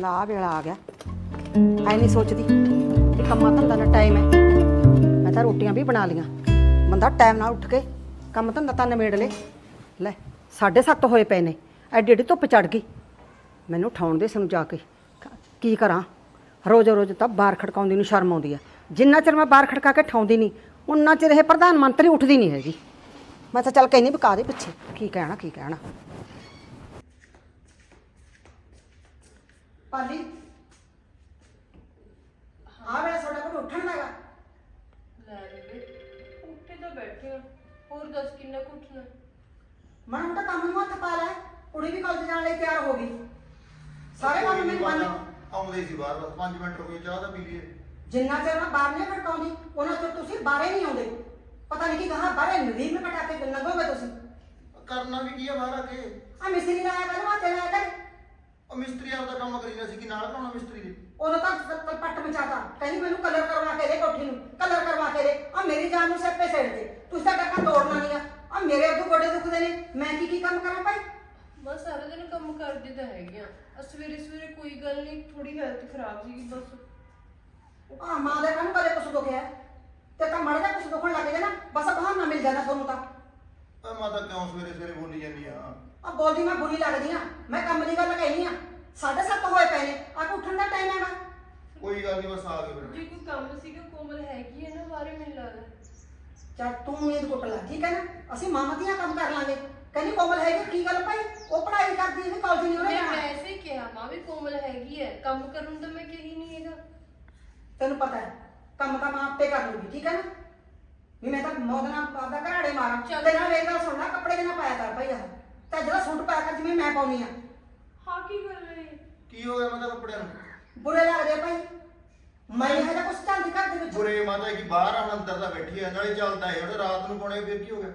ਲਾ ਵੇਲਾ ਆ ਗਿਆ। ਐ ਨਹੀਂ ਸੋਚਦੀ ਕਿ ਕੰਮਾਂ ਧੰਦਾ ਦਾ ਟਾਈਮ ਹੈ। ਮੈਂ ਤਾਂ ਰੋਟੀਆਂ ਵੀ ਬਣਾ ਲੀਆਂ ਬੰਦਾ ਟਾਈਮ ਨਾਲ ਉੱਠ ਕੇ ਕੰਮ ਧੰਦਾ ਤਾਂ ਨਿਬੇੜ ਲੇ। ਲੈ 7:30 ਹੋਏ ਪਏ ਨੇ। ਐਡੀ ਐਡੀ ਧੁੱਪ ਚੜ ਗਈ। ਮੈਨੂੰ ਉਠਾਉਣ ਦੇ ਸਾਨੂੰ ਜਾ ਕੇ ਕੀ ਕਰਾਂ? ਰੋਜ਼ ਰੋਜ਼ ਤਾਂ ਬਾਹਰ ਖੜਕਾਉਂਦੀ ਨੂੰ ਸ਼ਰਮ ਆਉਂਦੀ ਹੈ ਜਿੰਨਾ ਚਿਰ ਮੈਂ ਬਾਹਰ ਖੜਕਾ ਕੇ ਠਾਉਂਦੀ ਨਹੀਂ, ਉਨਾ ਚਿਰ ਇਹ ਪ੍ਰਧਾਨ ਮੰਤਰੀ ਉੱਠਦੀ ਨਹੀਂ ਹੈਗੀ। ਮੈਂ ਤਾਂ ਚੱਲ ਕਹਿੰਦੀ ਬਕਾ ਦੇ ਪਿੱਛੇ? ਕੀ ਕਹਿਣਾ ਕੀ ਕਹਿਣਾ? ਪਾਲੀ। ਆ ਵੇਲੇ ਤੁਹਾਡਾ ਕੋਲ ਉੱਠਣ ਲੱਗਾ ਲੈ ਬੇਬੇ ਉੱਠੇ ਤਾਂ ਬੈਠੇ ਆ। ਹੋਰ ਦੱਸ ਕਿੰਨਾ ਕੁ ਉੱਠਣਾ? ਮਨ ਤਾਂ ਕੰਮ ਨੂੰ ਹੱਥ ਪਾ ਲੈ ਕੁੜੀ ਵੀ ਕਾਲਜ ਜਾਣ ਲਈ ਤਿਆਰ ਹੋ ਗਈ। ਸਾਰੇ ਕੰਮ ਮੈਨੂੰ ਬੰਦ ਆਉਂਦੇ ਸੀ ਬਾਹਰ ਬਸ 5 ਮਿੰਟ ਰੁਕੇ ਚਾਹ ਤਾਂ ਪੀ ਲਈਏ। ਜਿੰਨਾ ਚਿਰ ਮੈਂ ਬਾਹਰ ਨਹੀਂ ਖੜਕਾਉਂਦੀ ਉਹਨਾਂ ਚਿਰ ਤੁਸੀਂ ਬਾਹਰੇ ਨਹੀਂ ਆਉਂਦੇ। ਪਤਾ ਨਹੀਂ ਕੀ ਕਹਾ ਬਾਹਰੇ ਨਵੀਂ ਮੈਂ ਕਟਾ ਕੇ ਲੰਘੋਗੇ ਤੁਸੀਂ? ਕਰਨਾ ਵੀ ਕੀ ਆ ਬਾਹਰ ਆ ਕੇ? ਆ ਮਿਸਤਰੀ ਲਾਇਆ ਕਰ ਵਾਤੇ ਲਾਇਆ ਕਰ ਉਹ ਮਿਸਤਰੀ ਆਪਦਾ ਕੰਮ ਕਰੀ ਨਾ ਸੀ ਕਿ ਨਾਲ ਕਰਾਉਣਾ ਮਿਸਤਰੀ ਦੇ ਉਦੋਂ ਤਾਂ ਪ- ਪੱਟ ਮਚਾਤਾ। ਕਹਿੰਦੀ ਮੈਨੂੰ ਕਲਰ ਕਰਵਾ ਕੇ ਦੇ ਕੋਠੀ ਨੂੰ। ਕਲਰ ਕਰਵਾ ਕੇ ਦੇ। ਆ ਮੇਰੀ ਜਾਨ ਨੂੰ ਤੇ ਸਿਰ ਤੇ ਤੁਸੀਂ ਤਾਂ ਟੱਕਾ ਤੋੜਨਾ ਨਹੀਂ ਆ। ਆ ਮੇਰੇ ਅੱਧੂ ਗੋਡੇ ਦੁਖਦੇ ਨੇ। ਮੈਂ ਕੀ ਕੀ ਕੰਮ ਕਰਾਂ ਭਾਈ? ਬਸ ਸਾਰਾ ਦਿਨ ਕੰਮ ਕਰਦੇ ਤਾਂ ਹੈਗੇ ਆ। ਆ ਸਵੇਰੇ ਸਵੇਰੇ ਕੋਈ ਗੱਲ ਨਹੀਂ ਥੋੜੀ ਹੈਲਥ ਖਰਾਬ ਸੀਗੀ ਬਸ। ਆ ਮਾਂ ਦੇ ਕੰਨ ਕਦੇ ਕੁਛ ਦੁਖਿਆ ਤੇ ਤਾਂ ਮੜ ਜਾ ਕੁਛ ਦੁਖਣ ਲੱਗ ਨਾ ਬਸ ਬਹਾਨਾ ਮਿਲ ਜਾਂਦਾ ਤੁਹਾਨੂੰ ਤਾਂ। ਆ ਮਾਤਾ ਕਿਉਂ ਸਵੇਰੇ ਸਵੇਰੇ ਬੋਲੀ ਜਾਂਦੀ ਆ? ਆ ਬੋਲਦੀ ਮੈਂ ਬੁਰੀ ਲੱਗਦੀ ਆ। ਮੈਂ ਕੰਮ ਦੀ ਗੱਲ ਕਹਿਨੀ ਆ। ਸਾਢੇ ਸੱਤ ਹੋਏ ਪਏ ਨੇ। ਆ ਉੱਠਣ ਦਾ ਟਾਈਮ ਹੈਗਾ। ਕੋਈ ਗੱਲ ਨਹੀਂ ਬਸ ਆ ਗਏ ਫਿਰ। ਜੇ ਕੋਈ ਕੰਮ ਸੀਗਾ ਕੋਮਲ ਹੈਗੀ ਹੈ ਨਾ ਬਾਰੇ ਮੈਨੂੰ ਲੱਗਦਾ। ਚੱਲ ਤੂੰ ਨੀਂਦ ਕੁੱਟ ਲੈ ਠੀਕ ਹੈ ਨਾ? ਅਸੀਂ ਮਾਮਤੀਆਂ ਕੰਮ ਕਰ ਲਾਂਗੇ। ਕਹਿੰਦੀ ਕੋਮਲ ਹੈਗੀ ਕੀ ਗੱਲ ਭਾਈ? ਉਹ ਪੜ੍ਹਾਈ ਕਰਦੀ ਹੈ ਕਾਲਜ ਨਹੀਂ ਉਹਨੇ ਮੈਂ ਜਾਣਾ ਵੈਸੇ ਕਿਹਾ ਮਾਂ ਵੀ ਕੋਮਲ ਹੈਗੀ ਹੈ ਕੰਮ ਕਰਨ ਨੂੰ ਤਾਂ ਮੈਂ ਕਹੀ ਨਹੀਂ ਹੈਗਾ। ਤੈਨੂੰ ਪਤਾ ਹੈ ਕੰਮ ਤਾਂ ਮਾਂ ਆਪੇ ਕਰ ਲੂਗੀ ਠੀਕ ਹੈ ਨਾ? ਵੀ ਮੈਂ ਤਾਂ ਮੌਤ ਨਾਲ ਆਪਦਾ ਘਰਾੜੇ ਮਾਰਾਂ। ਚੱਲ। ਤੇ ਨਾਲ ਗੱਲ ਸੁਣਨਾ ਕੱਪੜੇ ਦੇ ਨਾ ਪਾਇਆ ਕਰ ਭਾਈ ਆਹ। ਤਾਂ ਜਿਹੜਾ ਸੂਟ ਪਾਇਆ ਕਰ ਜਿਵੇਂ ਮੈਂ ਪਾਉਣੀ ਆ। ਹਾਂ ਕੀ ਕਰ ਰਹੇ? ਕੀ ਹੋ ਗਿਆ ਮਾਤਾ ਕੱਪੜਿਆਂ ਨੂੰ? ਬੁਰੇ ਲੱਗਦੇ ਆ ਭਾਈ। ਮੈਂ ਇਹ ਜਿਹਾ ਕੁਛ ਝਾਂਦੀ ਘਰ ਦੇ ਵਿੱਚ। ਬੁਰੇ ਮਾਤਾ ਕੀ ਬਾਹਰ ਆ ਅੰਦਰ ਤਾਂ ਬੈਠੀ ਆ ਨਾਲੇ ਚੱਲਦਾ ਹੈ ਉਹਨੇ ਰਾਤ ਨੂੰ ਪਾਉਣੇ ਫਿਰ ਕੀ ਹੋ ਗਿਆ?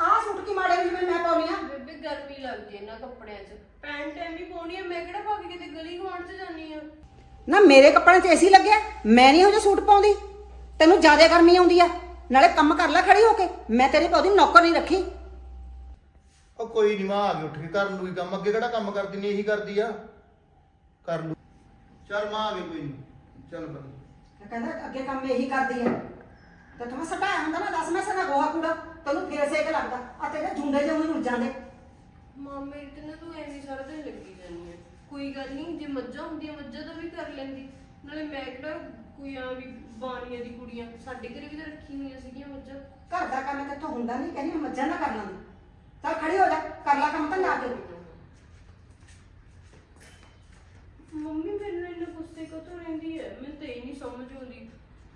ਆਹ ਸੂਟ ਕੀ ਮਾੜੇ ਨੇ ਜਿਵੇਂ ਮੈਂ ਪਾਉਣੀ ਆ। ਬੇਬੇ ਗਰਮੀ ਲੱਗਦੀ ਇਹਨਾਂ ਕੱਪੜਿਆਂ 'ਚ। ਪੈਂਟ ਐਂ ਵੀ ਪਾਉਣੀ ਹੈ ਮੈਂ ਕਿਹੜਾ ਪਾ ਕੇ ਕਿਤੇ ਗਲੀ ਗਵਾਂਢ 'ਚ ਜਾਨੀ ਆ? ਨਾ ਮੇਰੇ ਕੱਪੜਿਆਂ 'ਚ ਏਸੀ ਲੱਗਿਆ ਮੈਂ ਨਹੀਂ ਉਹ ਜਿਹਾ ਸੂਟ ਪਾਉਂਦੀ। ਤੈਨੂੰ ਜ਼ਿਆਦਾ ਗਰਮੀ ਆਉਂਦੀ ਆ ਨਾਲੇ ਕੰਮ ਕਰ ਲੈ ਖੜੀ ਹੋ ਕੇ ਮੈਂ ਤੇਰੀ ਪੌਦੀ ਨੌਕਰ ਨਹੀਂ ਰੱਖੀ। ਉਹ ਕੋਈ ਨਹੀਂ ਮਾਂ ਆ ਗਈ ਉੱਠ ਕੇ ਕਰ ਲੂਗੀ ਕੰਮ ਅੱਗੇ ਕਿਹੜਾ ਕੰਮ ਕਰਦੀ ਨਹੀਂ ਇਹੀ ਕਰਦੀ ਆ। ਕਰ ਲੂ। ਚੱਲ ਮਾਂ ਆ ਗਈ ਕੋਈ ਨਹੀਂ ਚੱਲ ਬੰਦ ਕਹਿੰਦਾ ਅੱਗੇ ਕੰਮ ਇਹੀ ਕਰਦੀ ਆ। ਤੇ ਤੂੰ ਸਟਾਇਆ ਹੁੰਦਾ ਨਾ ਦਸ ਮੈਂ ਸਨਾ ਗੋਹਾ ਕੂੜਾ ਤੈਨੂੰ ਫੇਰ ਸੇਕ ਲੱਗਦਾ। ਆ ਤੇਰੇ ਜੁੰਡੇ ਜਿਹੇ ਨੂੰ ਜਾਂਦੇ ਮਾਂ ਮੇਰੀ ਤੇ ਨਾ ਤੂੰ ਐਵੇਂ ਸਾਰਾ ਦਿਨ ਲੱਗੀ ਜਾਂਦੀ ਹੈ ਕੋਈ ਗੱਲ ਨਹੀਂ ਜੇ ਮੱਝਾਂ ਹੁੰਦੀਆਂ ਮੱਝਾਂ ਤਾਂ ਵੀ ਕਰ ਲੈਂਦੀ। ਨਾਲੇ ਮੈਂ ਕਿਹੜਾ ਕੋਈ ਆ ਵੀ ਬਾਣੀਆਂ ਦੀ ਕੁੜੀਆਂ ਸਾਡੇ ਘਰੇ ਵੀ ਤਾਂ ਰੱਖੀ ਹੋਈਆਂ ਸੀਗੀਆਂ ਮੱਝਾਂ। ਘਰ ਦਾ ਕੰਮ ਤੇ ਹੁੰਦਾ ਨਹੀਂ ਕਹਿੰਦੀ ਮੈਂ ਮੱਝਾਂ ਨਾ ਕਰ ਲਾਂਗੀ ਚੱਲ ਖੜੀ ਹੋ ਜਾ ਕਰ ਲੈ ਕੰਮ ਤਾਂ ਲਾ ਕੇ ਮੰਮੀ ਮੈਨੂੰ ਇੰਨਾ ਗੁੱਸੇ ਕਿਉਂ ਰਹਿੰਦੀ ਹੈ? ਮੈਨੂੰ ਤੇ ਇਹ ਨਹੀਂ ਸਮਝ ਆਉਂਦੀ।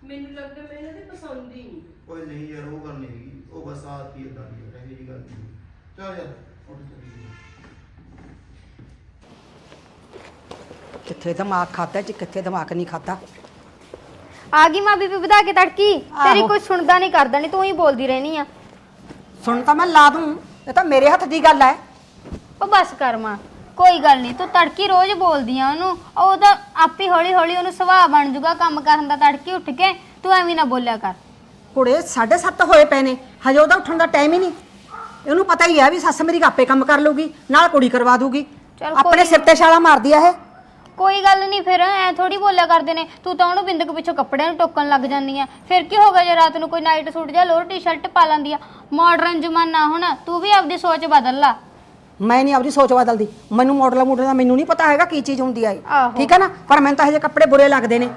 ਮੈਨੂੰ ਲੱਗਦਾ ਮੈਂ ਇਹਨਾਂ ਦੇ ਪਸੰਦ ਹੀ ਨਹੀਂ। ਓਏ ਨਹੀਂ ਯਾਰ ਉਹ ਗੱਲ ਨਹੀਂ ਹੈਗੀ। ਉਹ ਬਸ ਆਤ ਹੀ ਇਦਾਂ ਦੀ ਹੈ ਇਹੋ ਜਿਹੀ ਗੱਲ ਨਹੀਂ। ਚੱਲ ਯਾਰ ਉੱਠ ਚੱਲੀਏ ਕਿੱਥੇ ਦਿਮਾਗ ਖਾਦਾ ਜੀ ਕਿੱਥੇ ਦਿਮਾਗ ਨਹੀਂ ਖਾਦਾ ਆ ਗਈ ਮਾਂ ਬੀਬੀ ਵਧਾ ਕੇ ਤੜਕੀ। ਤੇਰੀ ਆਹੋ। ਕੋਈ ਸੁਣਦਾ ਨਹੀਂ ਕਰਦਾ ਨਹੀਂ ਤੂੰ ਹੀ ਬੋਲਦੀ ਰਹਿਣੀ ਆ। ਸੁਣ ਤਾਂ ਮੈਂ ਲਾ ਦੂੰ। ਇਹ ਤਾਂ ਮੇਰੇ ਹੱਥ ਦੀ ਗੱਲ ਹੈ। ਉਹ ਬਸ ਕਰ ਮਾਂ ਕੋਈ ਗੱਲ ਨਹੀਂ ਤੂੰ ਤੜਕੀ ਰੋਜ਼ ਬੋਲਦੀ ਆ ਉਹਨੂੰ ਉਹ ਤਾਂ ਆਪੇ ਹੌਲੀ ਹੌਲੀ ਉਹਨੂੰ ਸੁਭਾਅ ਬਣ ਜਾਊਗਾ ਕੰਮ ਕਰਨ ਦਾ ਤੜਕੀ ਉੱਠ ਕੇ ਤੂੰ ਐਵੇਂ ਨਾ ਬੋਲਿਆ ਕਰ। ਕੁੜੇ 7:30 ਹੋਏ ਪਏ ਨੇ ਹਜੇ ਉਹਦਾ ਉੱਠਣ ਦਾ ਟਾਈਮ ਹੀ ਨਹੀਂ। ਇਹਨੂੰ ਪਤਾ ਹੀ ਹੈ ਵੀ ਸੱਸ ਮੇਰੀ ਆਪੇ ਕੰਮ ਕਰ ਲੂਗੀ ਨਾਲ ਕੁੜੀ ਕਰਵਾ ਦੂਗੀ ਚੱਲ ਆਪਣੇ ਕੋਈ ਸਿਰ ਤੇ ਛਾਲਾ ਮਾਰਦੀ ਆ ਇਹ। ਕੋਈ ਗੱਲ ਨਹੀਂ ਫਿਰ ਐ ਥੋੜੀ ਬੋਲਿਆ ਕਰਦੇ ਨੇ। ਤੂੰ ਤਾਂ ਉਹਨੂੰ ਬਿੰਦਕ ਪਿੱਛੋਂ ਕੱਪੜਿਆਂ ਨੂੰ ਟੋਕਣ ਲੱਗ ਜਾਂਦੀ ਆ। ਫਿਰ ਕੀ ਹੋਗਾ ਜੇ ਰਾਤ ਨੂੰ ਕੋਈ ਨਾਈਟ ਸੂਟ ਜਾਂ ਲੋਅਰ ਟੀ-ਸ਼ਰਟ ਪਾ ਲੈਂਦੀ ਆ? ਮਾਡਰਨ ਜ਼ਮਾਨਾ ਹੁਣ ਤੂੰ ਵੀ ਆਪਦੀ ਸੋਚ ਬਦਲ ਲਾ। ਮੈਂ ਨਹੀਂ ਆਪਦੀ ਸੋਚ ਬਦਲਦੀ। ਮੈਨੂੰ ਮਾਡਲ ਮੂਡਲ ਦਾ ਮੈਨੂੰ ਨਹੀਂ ਪਤਾ ਹੈਗਾ ਕੀ ਚੀਜ਼ ਹੁੰਦੀ ਆ ਇਹ। ਆਹੋ। ਠੀਕ ਹੈ ਨਾ? ਪਰ ਮੈਨੂੰ ਤਾਂ ਹਜੇ ਕੱਪੜੇ ਬੁਰੇ ਲੱਗਦੇ ਨੇ।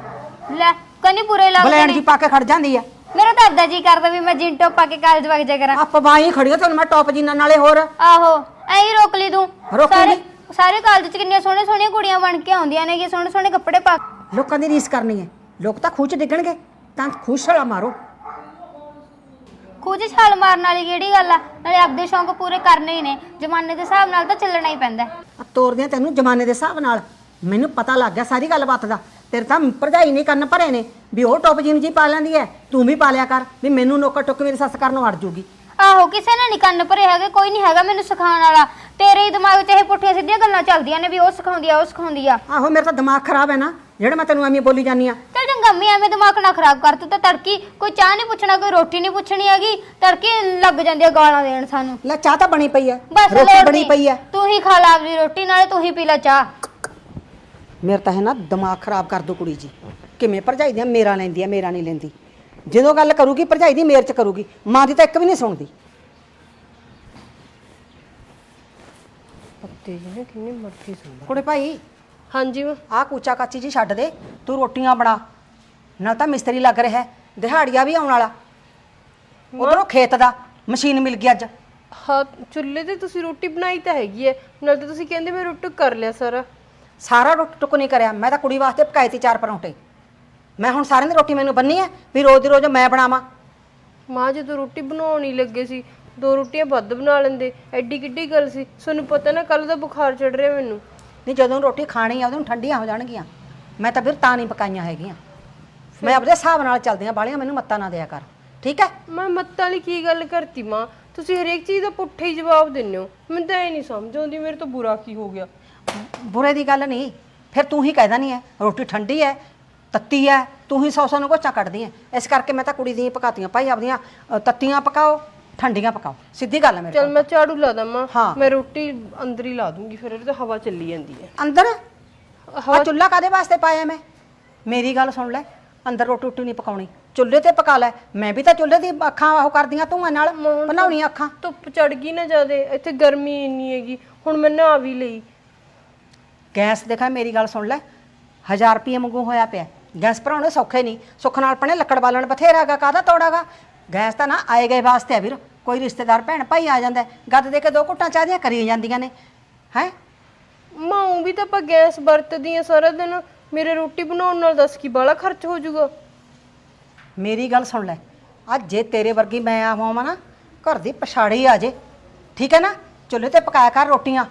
ਲੈ ਕੰਨੀ ਬੁਰੇ ਲੱਗਦੇ ਬਲੈਂਡ ਜੀ ਨੇ ਪਾ ਕੇ ਖੜ ਜਾਂਦੀ ਆ। ਮੇਰਾ ਤਾਂ ਅੱਦਾ ਜੀ ਕਰਦਾ ਵੀ ਮੈਂ ਜਿੰਨ ਟੋਪ ਪਾ ਕੇ ਕਾਲਜ ਵਗ ਜਾ ਕਰਾਂ। ਆ ਪਵਾਈ ਖੜੀਆਂ ਤੁਹਾਨੂੰ ਮੈਂ ਟੌਪ ਜੀਨਾਂ ਨਾਲੇ ਹੋਰ। ਆਹੋ ਐਂ ਹੀ ਰੋਕ ਲਈ ਤੂੰ। ਰੋਕ ਲਈ। ਸਾਰੇ ਕਾਲਜ ਚ ਕਿੰਨੀਆਂ ਸੋਹਣੇ ਸੋਹਣੀਆਂ ਕੁੜੀਆਂ ਬਣ ਕੇ ਆਉਂਦੀਆਂ ਨੇ ਕਿ ਸੋਹਣੇ ਸੋਹਣੇ ਕੱਪੜੇ ਪਾ ਕੇ। ਲੋਕਾਂ ਦੀ ਰੀਸ ਕਰਨੀ ਹੈ। ਲੋਕ ਤਾਂ ਖੂਚ ਡਿੱਗਣਗੇ ਤਾਂ ਖੂਚ ਛਾਲਾ ਮਾਰੋ। ਖੂਜ ਛਾਲ ਮਾਰਨ ਵਾਲੀ ਕਿਹੜੀ ਗੱਲ ਆ? ਨਾਲੇ ਆਪਦੇ ਸ਼ੌਂਕ ਪੂਰੇ ਕਰਨੇ ਹੀ ਨੇ। ਜ਼ਮਾਨੇ ਦੇ ਹਿਸਾਬ ਨਾਲ ਤਾਂ ਚੱਲਣਾ ਹੀ ਪੈਂਦਾ ਹੈ। ਆ ਤੋਰਦੀਆਂ ਤੈਨੂੰ ਜਮਾਨੇ ਦੇ ਹਿਸਾਬ ਨਾਲ। ਮੈਨੂੰ ਪਤਾ ਲੱਗ ਗਿਆ ਸਾਰੀ ਗੱਲਬਾਤ ਦਾ। ਤੇਰੇ ਤਾਂ ਭਰਜਾਈ ਨੇ ਕੰਨ ਭਰੇ ਨੇ ਵੀ ਉਹ ਟੌਪ ਜੀਨ ਜੀ ਪਾ ਲੈਂਦੀ ਐ ਤੂੰ ਵੀ ਪਾ ਲਿਆ ਕਰ ਵੀ ਮੈਨੂੰ ਨੋਕਾ ਟੁੱਕ ਮੇਰੀ ਸੱਸ ਕਰਨੋਂ ਹਟ ਜੂਗੀ। ਆਹੋ ਕਿਸੇ ਨੇ ਨਹੀਂ ਕੰਨ ਭਰੇ ਹੈਗੇ ਕੋਈ ਨਹੀਂ ਹੈਗਾ ਮੈਨੂੰ ਸਿਖਾਉਣ ਵਾਲਾ। ਤੇਰੇ ਹੀ ਦਿਮਾਗ 'ਚ ਇਹ ਪੁੱਠੀਆਂ ਸਿੱਧੀਆਂ ਗੱਲਾਂ ਚੱਲਦੀਆਂ ਨੇ ਵੀ ਉਹ ਸਿਖਾਉਂਦੀ ਆ ਉਹ ਸਿਖਾਉਂਦੀ ਆ। ਆਹੋ ਮੇਰਾ ਤਾਂ ਦਿਮਾਗ ਖਰਾਬ ਹੈ ਨਾ ਜਿਹੜਾ ਮੈਂ ਤੈਨੂੰ ਐਵੇਂ ਬੋਲੀ ਜਾਂਦੀ ਆ। ਚੱਲ ਚੰਗਾ ਮੈਂ ਐਵੇਂ ਦਿਮਾਗ ਨਾ ਖਰਾਬ ਕਰ ਤੂੰ ਤਾਂ ਤੜਕੀ ਕੋਈ ਚਾਹ ਨਹੀਂ ਪੁੱਛਣਾ ਕੋਈ ਰੋਟੀ ਨਹੀਂ ਪੁੱਛਣੀ ਹੈਗੀ ਤੜਕੀ ਲੱਗ ਜਾਂਦੀ ਆ ਗਾਲਾਂ ਦੇਣ ਸਾਨੂੰ। ਲੈ ਚਾਹ ਤਾਂ ਬਣੀ ਪਈ ਐ ਬਸ ਰੋਟੀ ਲੋੜ ਬਣੀ ਨਹੀਂ। ਪਈ ਐ ਤੂੰ ਹੀ ਖਾ ਲਾ ਆਪਣੀ ਰੋਟੀ ਨਾਲੇ ਤੂੰ ਹੀ ਪੀ ਲੈ ਚਾਹ। ਮੇਰਾ ਤਾਂ ਹੈ ਨਾ ਦਿਮਾਗ ਖਰਾਬ ਕਰ ਦੋ ਕੁੜੀ ਜੀ। ਕਿਵੇਂ ਭਰਜਾਈ ਦੀਆਂ ਮੇਰਾ ਲੈਂਦੀ ਆ ਮੇਰਾ ਨਹੀਂ ਲੈਂਦੀ। ਜਦੋਂ ਗੱਲ ਕਰੂਗੀ ਭਰਜਾਈ ਦੀ ਮੇਰ ਚ ਕਰੂਗੀ ਮਾਂ ਦੀ ਤਾਂ ਇੱਕ ਵੀ ਨਹੀਂ ਸੁਣਦੀ। ਪੱਤੇ ਜਿਹਨੇ ਕਿੰਨੇ ਮਰਜ਼ੀ ਸੁਣ ਕੁੜੇ ਭਾਈ ਹਾਂਜੀ ਮਾਂ। ਆਹ ਕੂਚਾ ਕਾਚੀ ਜੀ ਛੱਡ ਦੇ ਤੂੰ ਰੋਟੀਆਂ ਬਣਾ। ਨਾਲ ਤਾਂ ਮਿਸਤਰੀ ਲੱਗ ਰਿਹਾ ਹੈ, ਦਿਹਾੜੀਆ ਵੀ ਆਉਣ ਵਾਲਾ। ਉਧਰੋਂ ਖੇਤ ਦਾ ਮਸ਼ੀਨ ਮਿਲ ਗਈ ਅੱਜ। ਹਾਂ ਚੁੱਲ੍ਹੇ ਤੇ ਤੁਸੀਂ ਰੋਟੀ ਬਣਾਈ ਤਾਂ ਹੈਗੀ ਹੈ। ਨਾਲ ਤਾਂ ਤੁਸੀਂ ਕਹਿੰਦੇ ਮੈਂ ਰੋਟੀ ਕਰ ਲਿਆ ਸਾਰਾ। ਸਾਰਾ ਰੋਟੀ ਟੁੱਕ ਨਹੀਂ ਕਰਿਆ ਮੈਂ ਤਾਂ ਕੁੜੀ ਵਾਸਤੇ ਪਕਾਏ ਤੀ ਚਾਰ ਪਰੌਂਠੇ। ਮੈਂ ਹੁਣ ਸਾਰਿਆਂ ਦੀ ਰੋਟੀ ਮੈਨੂੰ ਬੰਨੀ ਹੈ ਵੀ ਰੋਜ਼ ਦੀ ਰੋਜ਼ ਮੈਂ ਬਣਾਵਾਂ। ਮਾਂ ਜਦੋਂ ਰੋਟੀ ਬਣਾਉਣ ਹੀ ਲੱਗੇ ਸੀ ਦੋ ਰੋਟੀਆਂ ਵੱਧ ਬਣਾ ਲੈਂਦੇ ਐਡੀ ਕਿੱਡੀ ਗੱਲ ਸੀ ਤੁਹਾਨੂੰ ਪਤਾ ਨਾ ਕੱਲ ਦਾ ਬੁਖਾਰ ਚੜ ਰਿਹਾ ਮੈਨੂੰ। ਨਹੀਂ ਜਦੋਂ ਰੋਟੀ ਖਾਣੀ ਆ ਉਹਨੂੰ ਠੰਡੀਆਂ ਹੋ ਜਾਣਗੀਆਂ। ਮੈਂ ਤਾਂ ਫਿਰ ਤਾਂ ਨਹੀਂ ਪਕਾਈਆਂ ਹੈਗੀਆਂ। ਮੈਂ ਆਪਦੇ ਹਿਸਾਬ ਨਾਲ ਚੱਲਦੀਆਂ ਬਾਲੀਆਂ ਮੈਨੂੰ ਮੱਤਾ ਨਾ ਦਿਆ ਕਰ। ਠੀਕ ਹੈ ਮੈਂ ਮੱਤਾਂ ਵਾਲੀ ਕੀ ਗੱਲ ਕਰਤੀ ਮਾਂ? ਤੁਸੀਂ ਹਰੇਕ ਚੀਜ਼ ਦਾ ਪੁੱਠਾ ਹੀ ਜਵਾਬ ਦਿੰਦੇ ਹੋ। ਮੈਨੂੰ ਤਾਂ ਇਹ ਨਹੀਂ ਸਮਝ ਆਉਂਦੀ ਮੇਰੇ ਤੋਂ ਬੁਰਾ ਕੀ ਹੋ ਗਿਆ। ਬੁਰੇ ਦੀ ਗੱਲ ਨਹੀਂ ਫਿਰ ਤੂੰ ਹੀ ਕਹਿਦਾ ਨਹੀਂ ਹੈ ਰੋਟੀ ਠੰਡੀ ਹੈ ਤੱਤੀ ਹੈ ਤੂੰ ਹੀ ਸੌ ਸੌ ਨੂੰ ਕੋਚਾ ਕੱਢਦੀ ਹੈ। ਇਸ ਕਰਕੇ ਮੈਂ ਤਾਂ ਕੁੜੀ ਦੀਆਂ ਪਕਾਤੀਆਂ। ਭਾਈ ਆਪਦੀਆਂ ਅ, ਤੱਤੀਆਂ ਪਕਾਓ ਠੰਡੀਆਂ ਪਕਾਓ। ਸਿੱਧੀ ਗੱਲ ਹੈ ਮੇਰੇ ਚਲ ਕੋਲ। ਮੈਂ ਝਾੜੂ ਲਾ ਦਵਾਂ। ਹਾਂ। ਮੈਂ ਰੋਟੀ ਅੰਦਰ ਹੀ ਲਾ ਦੂੰਗੀ ਫਿਰ ਇਹਦੇ ਤਾਂ ਹਵਾ ਚੱਲੀ ਜਾਂਦੀ ਹੈ। ਅੰਦਰ? ਆ ਚੁੱਲ੍ਹਾ ਕਾਦੇ ਵਾਸਤੇ ਪਾਇਆ ਮੈਂ? ਮੇਰੀ ਗੱਲ ਸੁਣ ਲੈ ਅੰਦਰ ਰੋਟੀ ਰੋਟੀ ਨਹੀਂ ਪਕਾਉਣੀ। ਚੁੱਲ੍ਹੇ ਤੇ ਪਕਾ ਲੈ। ਮੈਂ ਵੀ ਤਾਂ ਚੁੱਲ੍ਹੇ ਦੀ ਅੱਖਾਂ ਉਹ ਕਰਦੀਆਂ ਧੂਆਂ ਨਾਲ ਬਣਾਉਣੀ ਅੱਖਾਂ। ਧੁੱਪ ਚੜ ਗਈ ਨਾ ਜਿਆਦੇ ਇੱਥੇ ਗਰਮੀ ਇੰਨੀ ਹੈਗੀ। ਹੁਣ ਮੈਂ ਨਹਾ ਵੀ ਲਈ। ਗੈਸ ਦੇਖਾ ਮੇਰੀ ਗੱਲ ਸੁਣ ਲੈ। 1000 ਰੁਪਏ ਮੰਗੂ ਹੋਇਆ ਪਿਆ। ਗੈਸ ਭਰਾਉਣੇ ਸੌਖੇ ਨਹੀਂ। ਸੁੱਖ ਨਾਲ ਪਣੇ ਲੱਕੜ ਬਾਲਣ ਬਥੇਰਾਗਾ ਕਾਹਦਾ ਤੋੜਾਗਾ? ਗੈਸ ਤਾਂ ਨਾ ਆਏ ਗਏ ਵਾਸਤੇ ਆ ਵੀਰ। ਕੋਈ ਰਿਸ਼ਤੇਦਾਰ ਭੈਣ ਭਾਈ ਆ ਜਾਂਦਾ ਹੈ, ਗੱਦ ਦੇ ਕੇ ਦੋ ਘੁੱਟਾਂ ਚਾਹ ਦੀਆਂ ਕਰੀ ਜਾਂਦੀਆਂ ਨੇ। ਹੈ? ਮਾਂ ਵੀ ਤਾਂ ਆਪਾਂ ਗੈਸ ਵਰਤਦੀ ਆ ਸਾਰਾ ਦਿਨ। ਮੇਰੇ ਰੋਟੀ ਬਣਾਉਣ ਨਾਲ ਦੱਸ ਕੀ ਬਾਲਾ ਖਰਚ ਹੋ ਜਾਊਗਾ? ਮੇਰੀ ਗੱਲ ਸੁਣ ਲੈ। ਅੱਜ ਜੇ ਤੇਰੇ ਵਰਗੀ ਮੈਂ ਆ ਹੋਵਾਂ ਨਾ ਘਰ ਦੀ ਪਛਾੜੀ ਆ ਜੇ। ਠੀਕ ਹੈ ਨਾ? ਚੁੱਲ੍ਹੇ ਤੇ ਪਕਾਇਆ ਕਰ ਰੋਟੀਆਂ।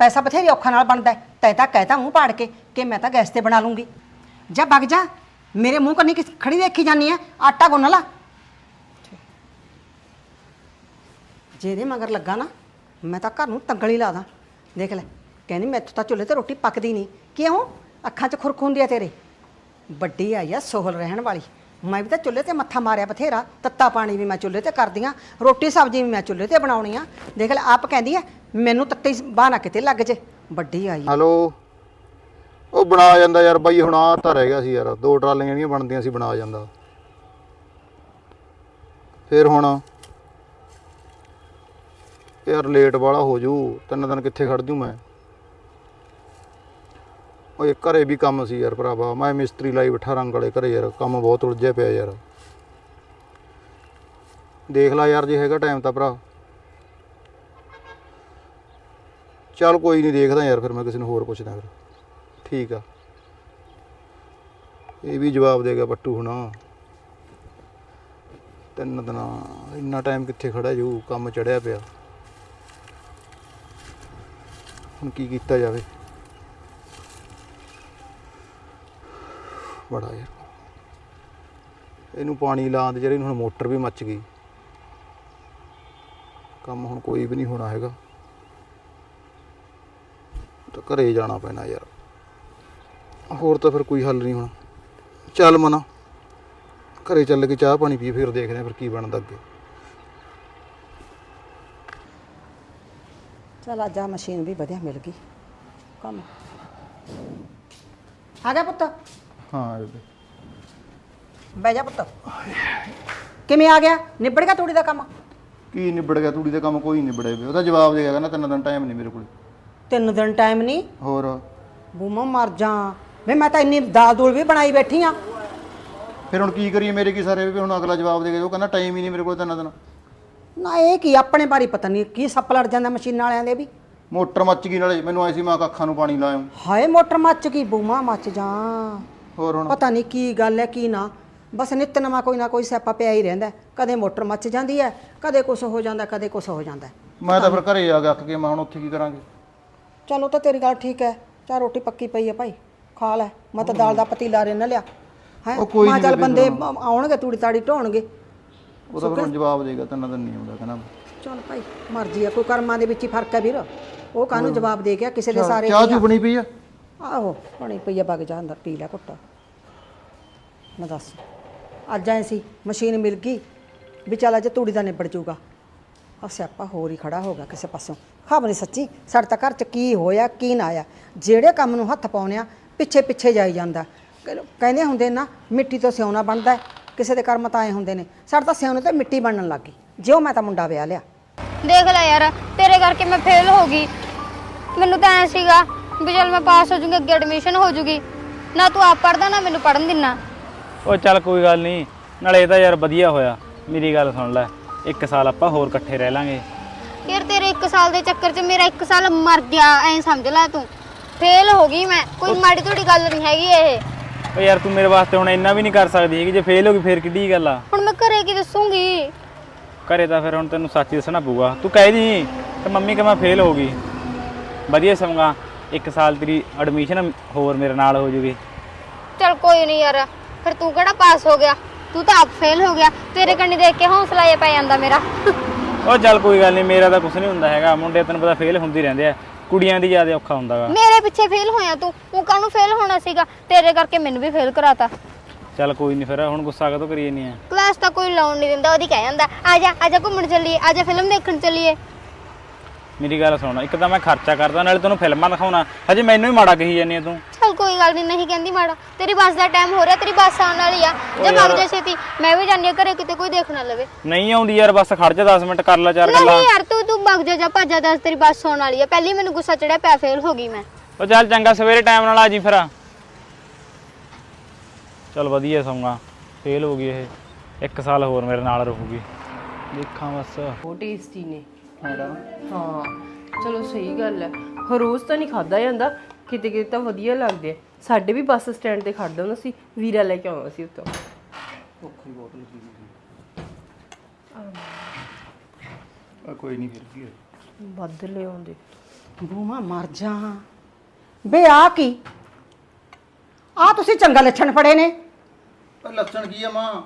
ਪੈਸਾ ਬਥੇਰੀ ਔਖਾ ਨਾਲ ਬਣਦਾ ਹੈ। ਤੈਂ ਤਾਂ ਕਹਿਤਾ ਮੂੰਹ ਪਾੜ ਕੇ ਕਿ ਮੈਂ ਤਾਂ ਗੈਸ ਤੇ ਬਣਾ ਲੂੰਗੀ। ਜਾ ਵਗ ਜਾ। ਮੇਰੇ ਮੂੰਹ ਕੰਨੀ ਕਿਸ- ਖੜੀ ਦੇਖੀ ਜਾਨੀ ਐ। ਆਟਾ ਗੁੰਨ ਲਾ। ਜਿਹਦੇ ਮਗਰ ਲੱਗਾ ਨਾ, ਮੈਂ ਤਾਂ ਘਰ ਨੂੰ ਤੰਗਲੀ ਲਾ ਦਾਂ। ਦੇਖ ਲੈ, ਕਹਿੰਦੀ ਮੈਥੋਂ ਤਾਂ ਚੁੱਲ੍ਹੇ ਤੇ ਰੋਟੀ ਪੱਕਦੀ ਨਹੀਂ। ਕਿਉਂ? ਅੱਖਾਂ 'ਚ ਖੁਰਕ ਹੁੰਦੀ ਆ ਤੇਰੇ। ਵੱਡੀ ਆਈ ਆ ਸੋਹਲ ਰਹਿਣ ਵਾਲੀ। ਮੈਂ ਵੀ ਤਾਂ ਚੁੱਲ੍ਹੇ ਤੇ ਮੱਥਾ ਮਾਰਿਆ ਬਥੇਰਾ। ਤੱਤਾ ਪਾਣੀ ਵੀ ਮੈਂ ਚੁੱਲ੍ਹੇ ਤੇ ਕਰਦੀ ਆ। ਰੋਟੀ ਸਬਜ਼ੀ ਵੀ ਮੈਂ ਚੁੱਲ੍ਹੇ ਤੇ ਬਣਾਉਣੀ ਆ। ਦੇਖ ਲੈ, ਆਪ ਕਹਿੰਦੀ ਆ ਮੈਨੂੰ ਤੱਤੇ ਬਾਨਾ ਕਿਤੇ ਲੱਗ ਜੇ। ਵੱਡੀ ਆਈ। ਆ। ਹੈਲੋ। ਉਹ ਬਣਾ ਜਾਂਦਾ ਯਾਰ ਬਾਈ, ਹੁਣ ਆ ਤਾਂ ਰਹਿ ਗਿਆ ਸੀ ਯਾਰ। ਦੋ ਟਰਾਲੀਆਂ ਜਿਹੜੀਆਂ ਬਣਦੀਆਂ ਸੀ, ਬਣਾ ਜਾਂਦਾ। ਫਿਰ ਹੁਣ ਯਾਰ ਲੇਟ ਵਾਲਾ ਹੋ ਜੂ, ਤਿੰਨ ਦਿਨ ਕਿੱਥੇ ਖੜ ਜੂ ਮੈਂ? ਓਏ, ਘਰੇ ਵੀ ਕੰਮ ਸੀ ਯਾਰ ਭਰਾਵਾ। ਮੈਂ ਮਿਸਤਰੀ ਲਾਈ ਬਿਠਾ ਰੰਗ ਵਾਲੇ ਘਰੇ ਯਾਰ, ਕੰਮ ਬਹੁਤ ਉਲਝਿਆ ਪਿਆ ਯਾਰ। ਦੇਖ ਲੈ ਯਾਰ ਜੇ ਹੈਗਾ ਟਾਈਮ ਤਾਂ ਭਰਾ। ਚੱਲ ਕੋਈ ਨਹੀਂ ਦੇਖਦਾ ਯਾਰ ਫਿਰ ਮੈਂ ਕਿਸੇ ਨੂੰ ਹੋਰ ਪੁੱਛਦਾ ਫਿਰ। ਠੀਕ ਆ। ਇਹ ਵੀ ਜਵਾਬ ਦੇਗਾ ਪੱਟੂ ਹੁਣ। ਤਿੰਨ ਦਿਨਾਂ, ਇੰਨਾ ਟਾਈਮ ਕਿੱਥੇ ਖੜਾ ਜੂ ਕੰਮ ਚੜਿਆ ਪਿਆ। ਹੁਣ ਕੀ ਕੀਤਾ ਜਾਵੇ। ਬੜਾ ਯਾਰ। ਇਹਨੂੰ ਪਾਣੀ ਲਾਉਣ ਦੇ ਜਿਹੜੇ ਹੁਣ ਮੋਟਰ ਵੀ ਮੱਚ ਗਈ। ਕੰਮ ਹੁਣ ਕੋਈ ਵੀ ਨਹੀਂ ਹੋਣਾ ਹੈਗਾ। ਤਾਂ ਘਰੇ ਜਾਣਾ ਪੈਣਾ ਯਾਰ। ਹੋਰ ਤਾਂ ਫਿਰ ਕੋਈ ਹੱਲ ਨਹੀਂ ਹੁਣ। ਚੱਲ ਮਨਾ। ਘਰੇ ਚੱਲ ਕੇ ਚਾਹ ਪਾਣੀ ਪੀ ਫਿਰ ਦੇਖਦੇ ਆ ਫਿਰ ਕੀ ਬਣਦਾ ਅੱਗੇ। ਚੱਲ ਅੱਜ ਆ ਮਸ਼ੀਨ ਵੀ ਵਧੀਆ ਮਿਲ ਗਈ। ਕੰਮ। ਆ ਗਿਆ ਪੁੱਤ? ਹਾਂ ਬੇਬੇ ਬਹਿ ਜਾ ਪੁੱਤ। ਕਿਵੇਂ ਆ ਗਿਆ? ਨਿਬੜ ਗਿਆ ਤੂੜੀ ਦਾ ਕੰਮ? ਕੀ ਨਿਬੜ ਗਿਆ ਤੂੜੀ ਦਾ ਕੰਮ? ਕੋਈ ਨਹੀਂ ਨਿਬੜਿਆ। ਉਹਦਾ ਜਵਾਬ ਦੇ ਗਿਆ ਕਹਿੰਦਾ ਤਿੰਨ ਦਿਨ ਟਾਈਮ ਨਹੀਂ ਮੇਰੇ ਕੋਲ। ਤਿੰਨ ਦਿਨ ਟਾਈਮ ਨਹੀਂ ਹੋਰ? ਬੂਮਾ ਮਰ ਜਾ। ਵੇ ਮੈਂ ਤਾਂ ਇੰਨੀ ਦਾਲ ਦੂਲ ਵੀ ਬਣਾਈ ਬੈਠੀ ਆ। ਫਿਰ ਹੁਣ ਕੀ ਕਰੀਏ ਮੇਰੇ ਕੀ ਸਾਰੇ? ਵੀ ਹੁਣ ਅਗਲਾ ਜਵਾਬ ਦੇ ਗਿਆ ਉਹ ਕਹਿੰਦਾ ਟਾਈਮ ਹੀ ਨਹੀਂ ਮੇਰੇ ਕੋਲ ਤਿੰਨ ਦਿਨ। ਨਾ ਇਹ ਕੀ ਆਪਣੇ ਬਾਰੇ ਪਤਾ ਨਹੀਂ ਕੀ ਸੱਪ ਲੜ ਜਾਂਦਾ ਮਸ਼ੀਨਾਂ ਵਾਲਿਆਂ ਦੇ ਵੀ। ਮੋਟਰ ਮੱਚ ਗਈ ਨਾਲੇ ਮੈਨੂੰ ਆਈ ਸੀ ਮੈਂ ਕਿਹਾ ਅੱਖਾਂ ਨੂੰ ਪਾਣੀ ਲਾਇਆ। ਹਾਏ ਮੋਟਰ ਮੱਚ ਗਈ ਬੂਮਾ ਮੱਚ ਜਾ। ਹੋਰ ਹੁਣ? ਪਤਾ ਨਹੀਂ ਕੀ ਗੱਲ ਹੈ ਕੀ ਨਾ। ਬਸ ਨਿੱਤ ਨਵਾਂ ਕੋਈ ਨਾ ਕੋਈ ਸਿਆਪਾ ਪਿਆ ਹੀ ਰਹਿੰਦਾ ਹੈ। ਕਦੇ ਮੋਟਰ ਮੱਚ ਜਾਂਦੀ ਹੈ ਕਦੇ ਕੁਛ ਹੋ ਜਾਂਦਾ ਕਦੇ ਕੁਛ ਹੋ ਜਾਂਦਾ ਹੈ। ਮੈਂ ਤਾਂ ਫਿਰ ਘਰੇ ਆ ਗਿਆ ਅੱਕ ਕੇ ਮੈਂ ਹੁਣ ਉੱਥੇ ਕੀ ਕਰਾਂਗੇ? ਚਲੋ ਤਾਂ ਤੇਰੀ ਗੱਲ ਠੀਕ ਹੈ ਚਾ ਰੋਟੀ ਪੱਕੀ ਪਈ ਹੈ ਭਾਈ। ਖਾ ਲੈ ਮੈਂ ਤਾਂ ਦਾਲ ਦਾ ਪਤੀਲਾ ਰਿੰਨ ਲਿਆ। ਹੈ? ਉਹ ਕੋਈ ਮਾਂ ਨੀ ਚੱਲ ਬੇਬੇ ਬੰਦੇ ਆਉਣਗੇ ਤੂੜੀ ਤਾੜੀ ਢੋਣਗੇ। ਉਹ ਤਾਂ ਫਿਰ ਹੁਣ ਜਵਾਬ ਦੇਗਾ ਤਿੰਨ ਦਿਨ ਨਹੀਂ ਆਉਂਦਾ ਕਹਿੰਦਾ। ਚਲ ਭਾਈ ਮਰਜ਼ੀ ਆ ਕੋਈ ਕਰਮਾਂ ਦੇ ਵਿੱਚ ਹੀ ਫ਼ਰਕ ਹੈ ਵੀਰ। ਉਹ ਕਾਹਨੂੰ ਜਵਾਬ ਦੇ ਗਿਆ ਕਿਸੇ ਦੇ ਸਾਰੇ ਚਾਹ ਚੂ ਬਣੀ ਪਈ ਆ? ਆਹੋ ਪਾਣੀ ਪਈਆ ਵਗ ਜਾ ਅੰਦਰ ਪੀ ਲੈ ਘੁੱਟ। ਮੈਂ ਦੱਸ ਅੱਜ ਐ ਸੀ ਮਸ਼ੀਨ ਮਿਲ ਗਈ ਵੀ ਚੱਲ ਅੱਜ ਤੂੜੀ ਦਾ ਨਿਬੜ ਜੂਗਾ। ਆ ਸਿਆਪਾ ਹੋਰ ਹੀ ਖੜਾ ਹੋ ਗਿਆ ਕਿਸੇ ਪਾਸੋਂ। ਖਬਰ ਨਹੀਂ ਸੱਚੀ ਸਾਡੇ ਤਾਂ ਘਰ ਚ ਕੀ ਹੋਇਆ ਕੀ ਨਾ ਆਇਆ। ਜਿਹੜੇ ਕੰਮ ਨੂੰ ਹੱਥ ਪਾਉਨੇ ਆ ਪਿੱਛੇ ਪਿੱਛੇ ਜਾਈ ਜਾਂਦਾ। ਕਹਿੰਦੇ- ਕਹਿੰਦੇ ਹੁੰਦੇ ਨਾ ਮਿੱਟੀ ਤੋਂ ਸਿਉਣਾ ਬਣਦਾ ਹੈ, ਕਿਸੇ ਦੇ ਕਰਮ ਤਾਂ ਐ ਹੁੰਦੇ ਨੇ। ਸਾਡਾ ਤਾਂ ਸਿਉਣੇ ਤੇ ਮਿੱਟੀ ਬਣਨ ਲੱਗ ਗਈ। ਜਿਉਂ ਮੈਂ ਤਾਂ ਮੁੰਡਾ ਵਿਆਹ ਲਿਆ। ਦੇਖ ਲੈ ਯਾਰ ਤੇਰੇ ਕਰਕੇ ਮੈਂ ਫੇਲ ਹੋ ਗਈ। ਮੈਨੂੰ ਤਾਂ ਐ ਸੀਗਾ ਵੀ ਚਲ ਮੈਂ ਪਾਸ ਹੋ ਜੂੰਗੀ ਅੱਗੇ ਐਡਮਿਸ਼ਨ ਹੋ ਜੂਗੀ। ਨਾ ਤੂੰ ਆਪ ਪੜਦਾ ਨਾ ਮੈਨੂੰ ਪੜਨ ਦਿੰਨਾ। ਉਹ ਚੱਲ ਕੋਈ ਗੱਲ ਨਹੀਂ। ਨਾਲੇ ਇਹ ਤਾਂ ਯਾਰ ਵਧੀਆ ਹੋਇਆ। ਮੇਰੀ ਗੱਲ ਸੁਣ ਲੈ। ਇੱਕ ਸਾਲ ਆਪਾਂ ਹੋਰ ਇਕੱਠੇ ਰਹਿ ਲਾਂਗੇ। ਯਾਰ ਤੇਰੇ 1 ਸਾਲ ਦੇ ਚੱਕਰ 'ਚ ਮੇਰਾ 1 ਸਾਲ ਮਰ ਗਿਆ ਐਂ ਸਮਝ ਲੈ ਤੂੰ। ਫੇਲ ਹੋ ਗਈ ਮੈਂ। ਕੋਈ ਮਾੜੀ ਥੋੜੀ ਗੱਲ ਨਹੀਂ ਹੈਗੀ ਇਹ। ਉਹ ਯਾਰ ਤੂੰ ਮੇਰੇ ਵਾਸਤੇ ਹੁਣ ਇੰਨਾ ਵੀ ਨਹੀਂ ਕਰ ਸਕਦੀ ਹੈਗੀ ਜੇ ਫੇਲ ਹੋ ਗਈ ਫੇਰ ਕਿੱਡੀ ਗੱਲ ਆ। ਹੁਣ ਮੈਂ ਘਰੇ ਕੀ ਦੱਸੂਗੀ? ਘਰੇ ਤਾਂ ਫਿਰ ਹੁਣ ਤੈਨੂੰ ਸੱਚ ਹੀ ਦੱਸਣਾ ਪਊਗਾ। ਤੂੰ ਕਹਿ ਦੀ ਕਿ ਮੰਮੀ ਕਿ ਮੈਂ ਫੇਲ ਹੋ ਗਈ। ਵਧੀਆ ਸਮਝਾ ਇੱਕ ਸਾਲ ਤੇਰੀ ਐਡਮਿਸ਼ਨ ਹੋਰ ਮੇਰੇ ਨਾਲ ਹੋ ਜੂਗੀ। ਚਲ ਕੋਈ ਨਹੀਂ ਯਾਰ ਫਿਰ ਤੂੰ ਕਿਹੜਾ ਪਾਸ ਹੋ ਗਿਆ? ਤੂੰ ਤਾਂ ਆਪ ਫੇਲ ਹੋ ਗਿਆ। ਤੇਰੇ ਕੰਨੀ ਦੇਖ ਕੇ ਹੌਸਲਾ ਜਿਹਾ ਪੈ ਜਾਂਦਾ ਮੇਰਾ। ਉਹ ਚੱਲ ਕੋਈ ਗੱਲ ਨਹੀਂ ਮੇਰਾ ਤਾਂ ਕੁਝ ਨਹੀਂ ਹੁੰਦਾ ਹੈਗਾ। ਮੁੰਡੇ ਤੈਨੂੰ ਪਤਾ ਫੇਲ ਹੁੰਦੇ ਰਹਿੰਦੇ ਆ। ਕੁੜੀਆਂ ਦੀ ਜ਼ਿਆਦਾ ਔਖਾ ਹੁੰਦਾਗਾ। ਮੇਰੇ ਪਿੱਛੇ ਫੇਲ ਹੋਇਆ ਤੂੰ ਉਹ ਕਾਹਨੂੰ ਫੇਲ ਹੋਣਾ ਸੀਗਾ? ਤੇਰੇ ਕਰਕੇ ਮੈਨੂੰ ਵੀ ਫੇਲ ਕਰਾਤਾ। ਚੱਲ ਕੋਈ ਨਹੀਂ ਫਿਰ ਹੁਣ ਗੁੱਸਾ ਕਦੋਂ ਕਰੀ ਨਹੀਂ ਆ? ਕਲਾਸ ਤਾਂ ਕੋਈ ਲਾਉਣ ਨਹੀਂ ਦਿੰਦਾ ਉਹਦੀ ਕਹਿ ਜਾਂਦਾ ਆ ਜਾ ਆ ਜਾ ਘੁੰਮਣ ਚੱਲੀਏ ਆ ਜਾ ਫਿਲਮ ਦੇਖਣ ਚੱਲੀਏ। ਮੇਰੀ ਗੱਲ ਸੁਣ ਇੱਕ ਤਾਂ ਮੈਂ ਖਰਚਾ ਕਰਦਾ ਨਾਲੇ ਤੈਨੂੰ ਫਿਲਮਾਂ ਦਿਖਾਉਣਾ। ਹਜੇ ਮੈਨੂੰ ਹੀ ਮਾੜਾ ਕਹੀ ਜਾਂਦੀ ਆ ਤੂੰ। ਚਲ ਕੋਈ ਗੱਲ ਨਹੀਂ ਨਹੀਂ ਕਹਿੰਦੀ ਮਾੜਾ। ਤੇਰੀ ਬੱਸ ਦਾ ਟਾਈਮ ਹੋ ਰਿਹਾ ਤੇਰੀ ਬੱਸ ਆਉਣ ਵਾਲੀ ਆ। ਜੇ ਵਗ ਜਾ ਛੇਤੀ। ਮੈਂ ਵੀ ਜਾਣੀ ਘਰੇ ਕਿਤੇ ਕੋਈ ਦੇਖ ਨਾ ਲਵੇ। ਨਹੀਂ ਆਉਂਦੀ ਯਾਰ ਬਸ ਖੜ ਜਾ 10 ਮਿੰਟ ਕਰ ਲੈ ਚਾਰ ਗੱਲਾਂ। ਨਹੀਂ ਯਾਰ ਤੂੰ ਤੂੰ ਵਗ ਜਾ ਜਾ ਭੱਜ ਜਾ ਦੱਸ ਤੇਰੀ ਬੱਸ ਆਉਣ ਵਾਲੀ ਆ। ਪਹਿਲੀ ਮੈਨੂੰ ਗੁੱਸਾ ਚੜਿਆ ਪਿਆ ਫੇਲ ਹੋ ਗਈ ਮੈਂ। ਉਹ ਚੱਲ ਚੰਗਾ ਸਵੇਰੇ ਟਾਈਮ ਨਾਲ ਆ ਜੀ ਫਿਰ। ਚੱਲ ਵਧੀਆ ਸੌਂਗਾ। ਫੇਲ ਹੋ ਗਈ ਇਹ। ਇੱਕ ਸਾਲ ਹੋਰ ਮੇਰੇ ਨਾਲ ਰਹੂਗੀ। ਦੇਖਾਂ ਬਸ। ਬਹੁਤ ਟੇਸਟੀ ਨੇ। ਹਾਂ। ਚਲੋ ਸਹੀ ਗੱਲ ਹੈ। ਹਰ ਰੋਜ਼ ਤਾਂ ਨਹੀਂ ਖਾਦਾ ਜਾਂਦਾ। ਕਿਤੇ ਕਿਤੇ ਤਾਂ ਵਧੀਆ ਲੱਗਦੇ ਆ। ਸਾਡੇ ਵੀ ਬੱਸ ਸਟੈਂਡ ਤੇ ਖੜਦਾ ਹੁੰਦਾ ਸੀ ਵੀਰਾ ਲੈ ਕੇ ਆਉਂਦਾ ਸੀ ਉੱਤੋਂ। ਆ ਕੋਈ ਨਹੀਂ ਫਿਰ ਕੀ ਵੱਧ ਲਿਆਉਂਦੇ ਬੂਮਾ ਮਰ ਜਾ। ਬੇ ਆ ਕੀ? ਆ ਤੁਸੀਂ ਚੰਗਾ ਲੱਛਣ ਫੜੇ ਨੇ। ਪਰ ਲੱਛਣ ਕੀ ਆ ਮਾਂ?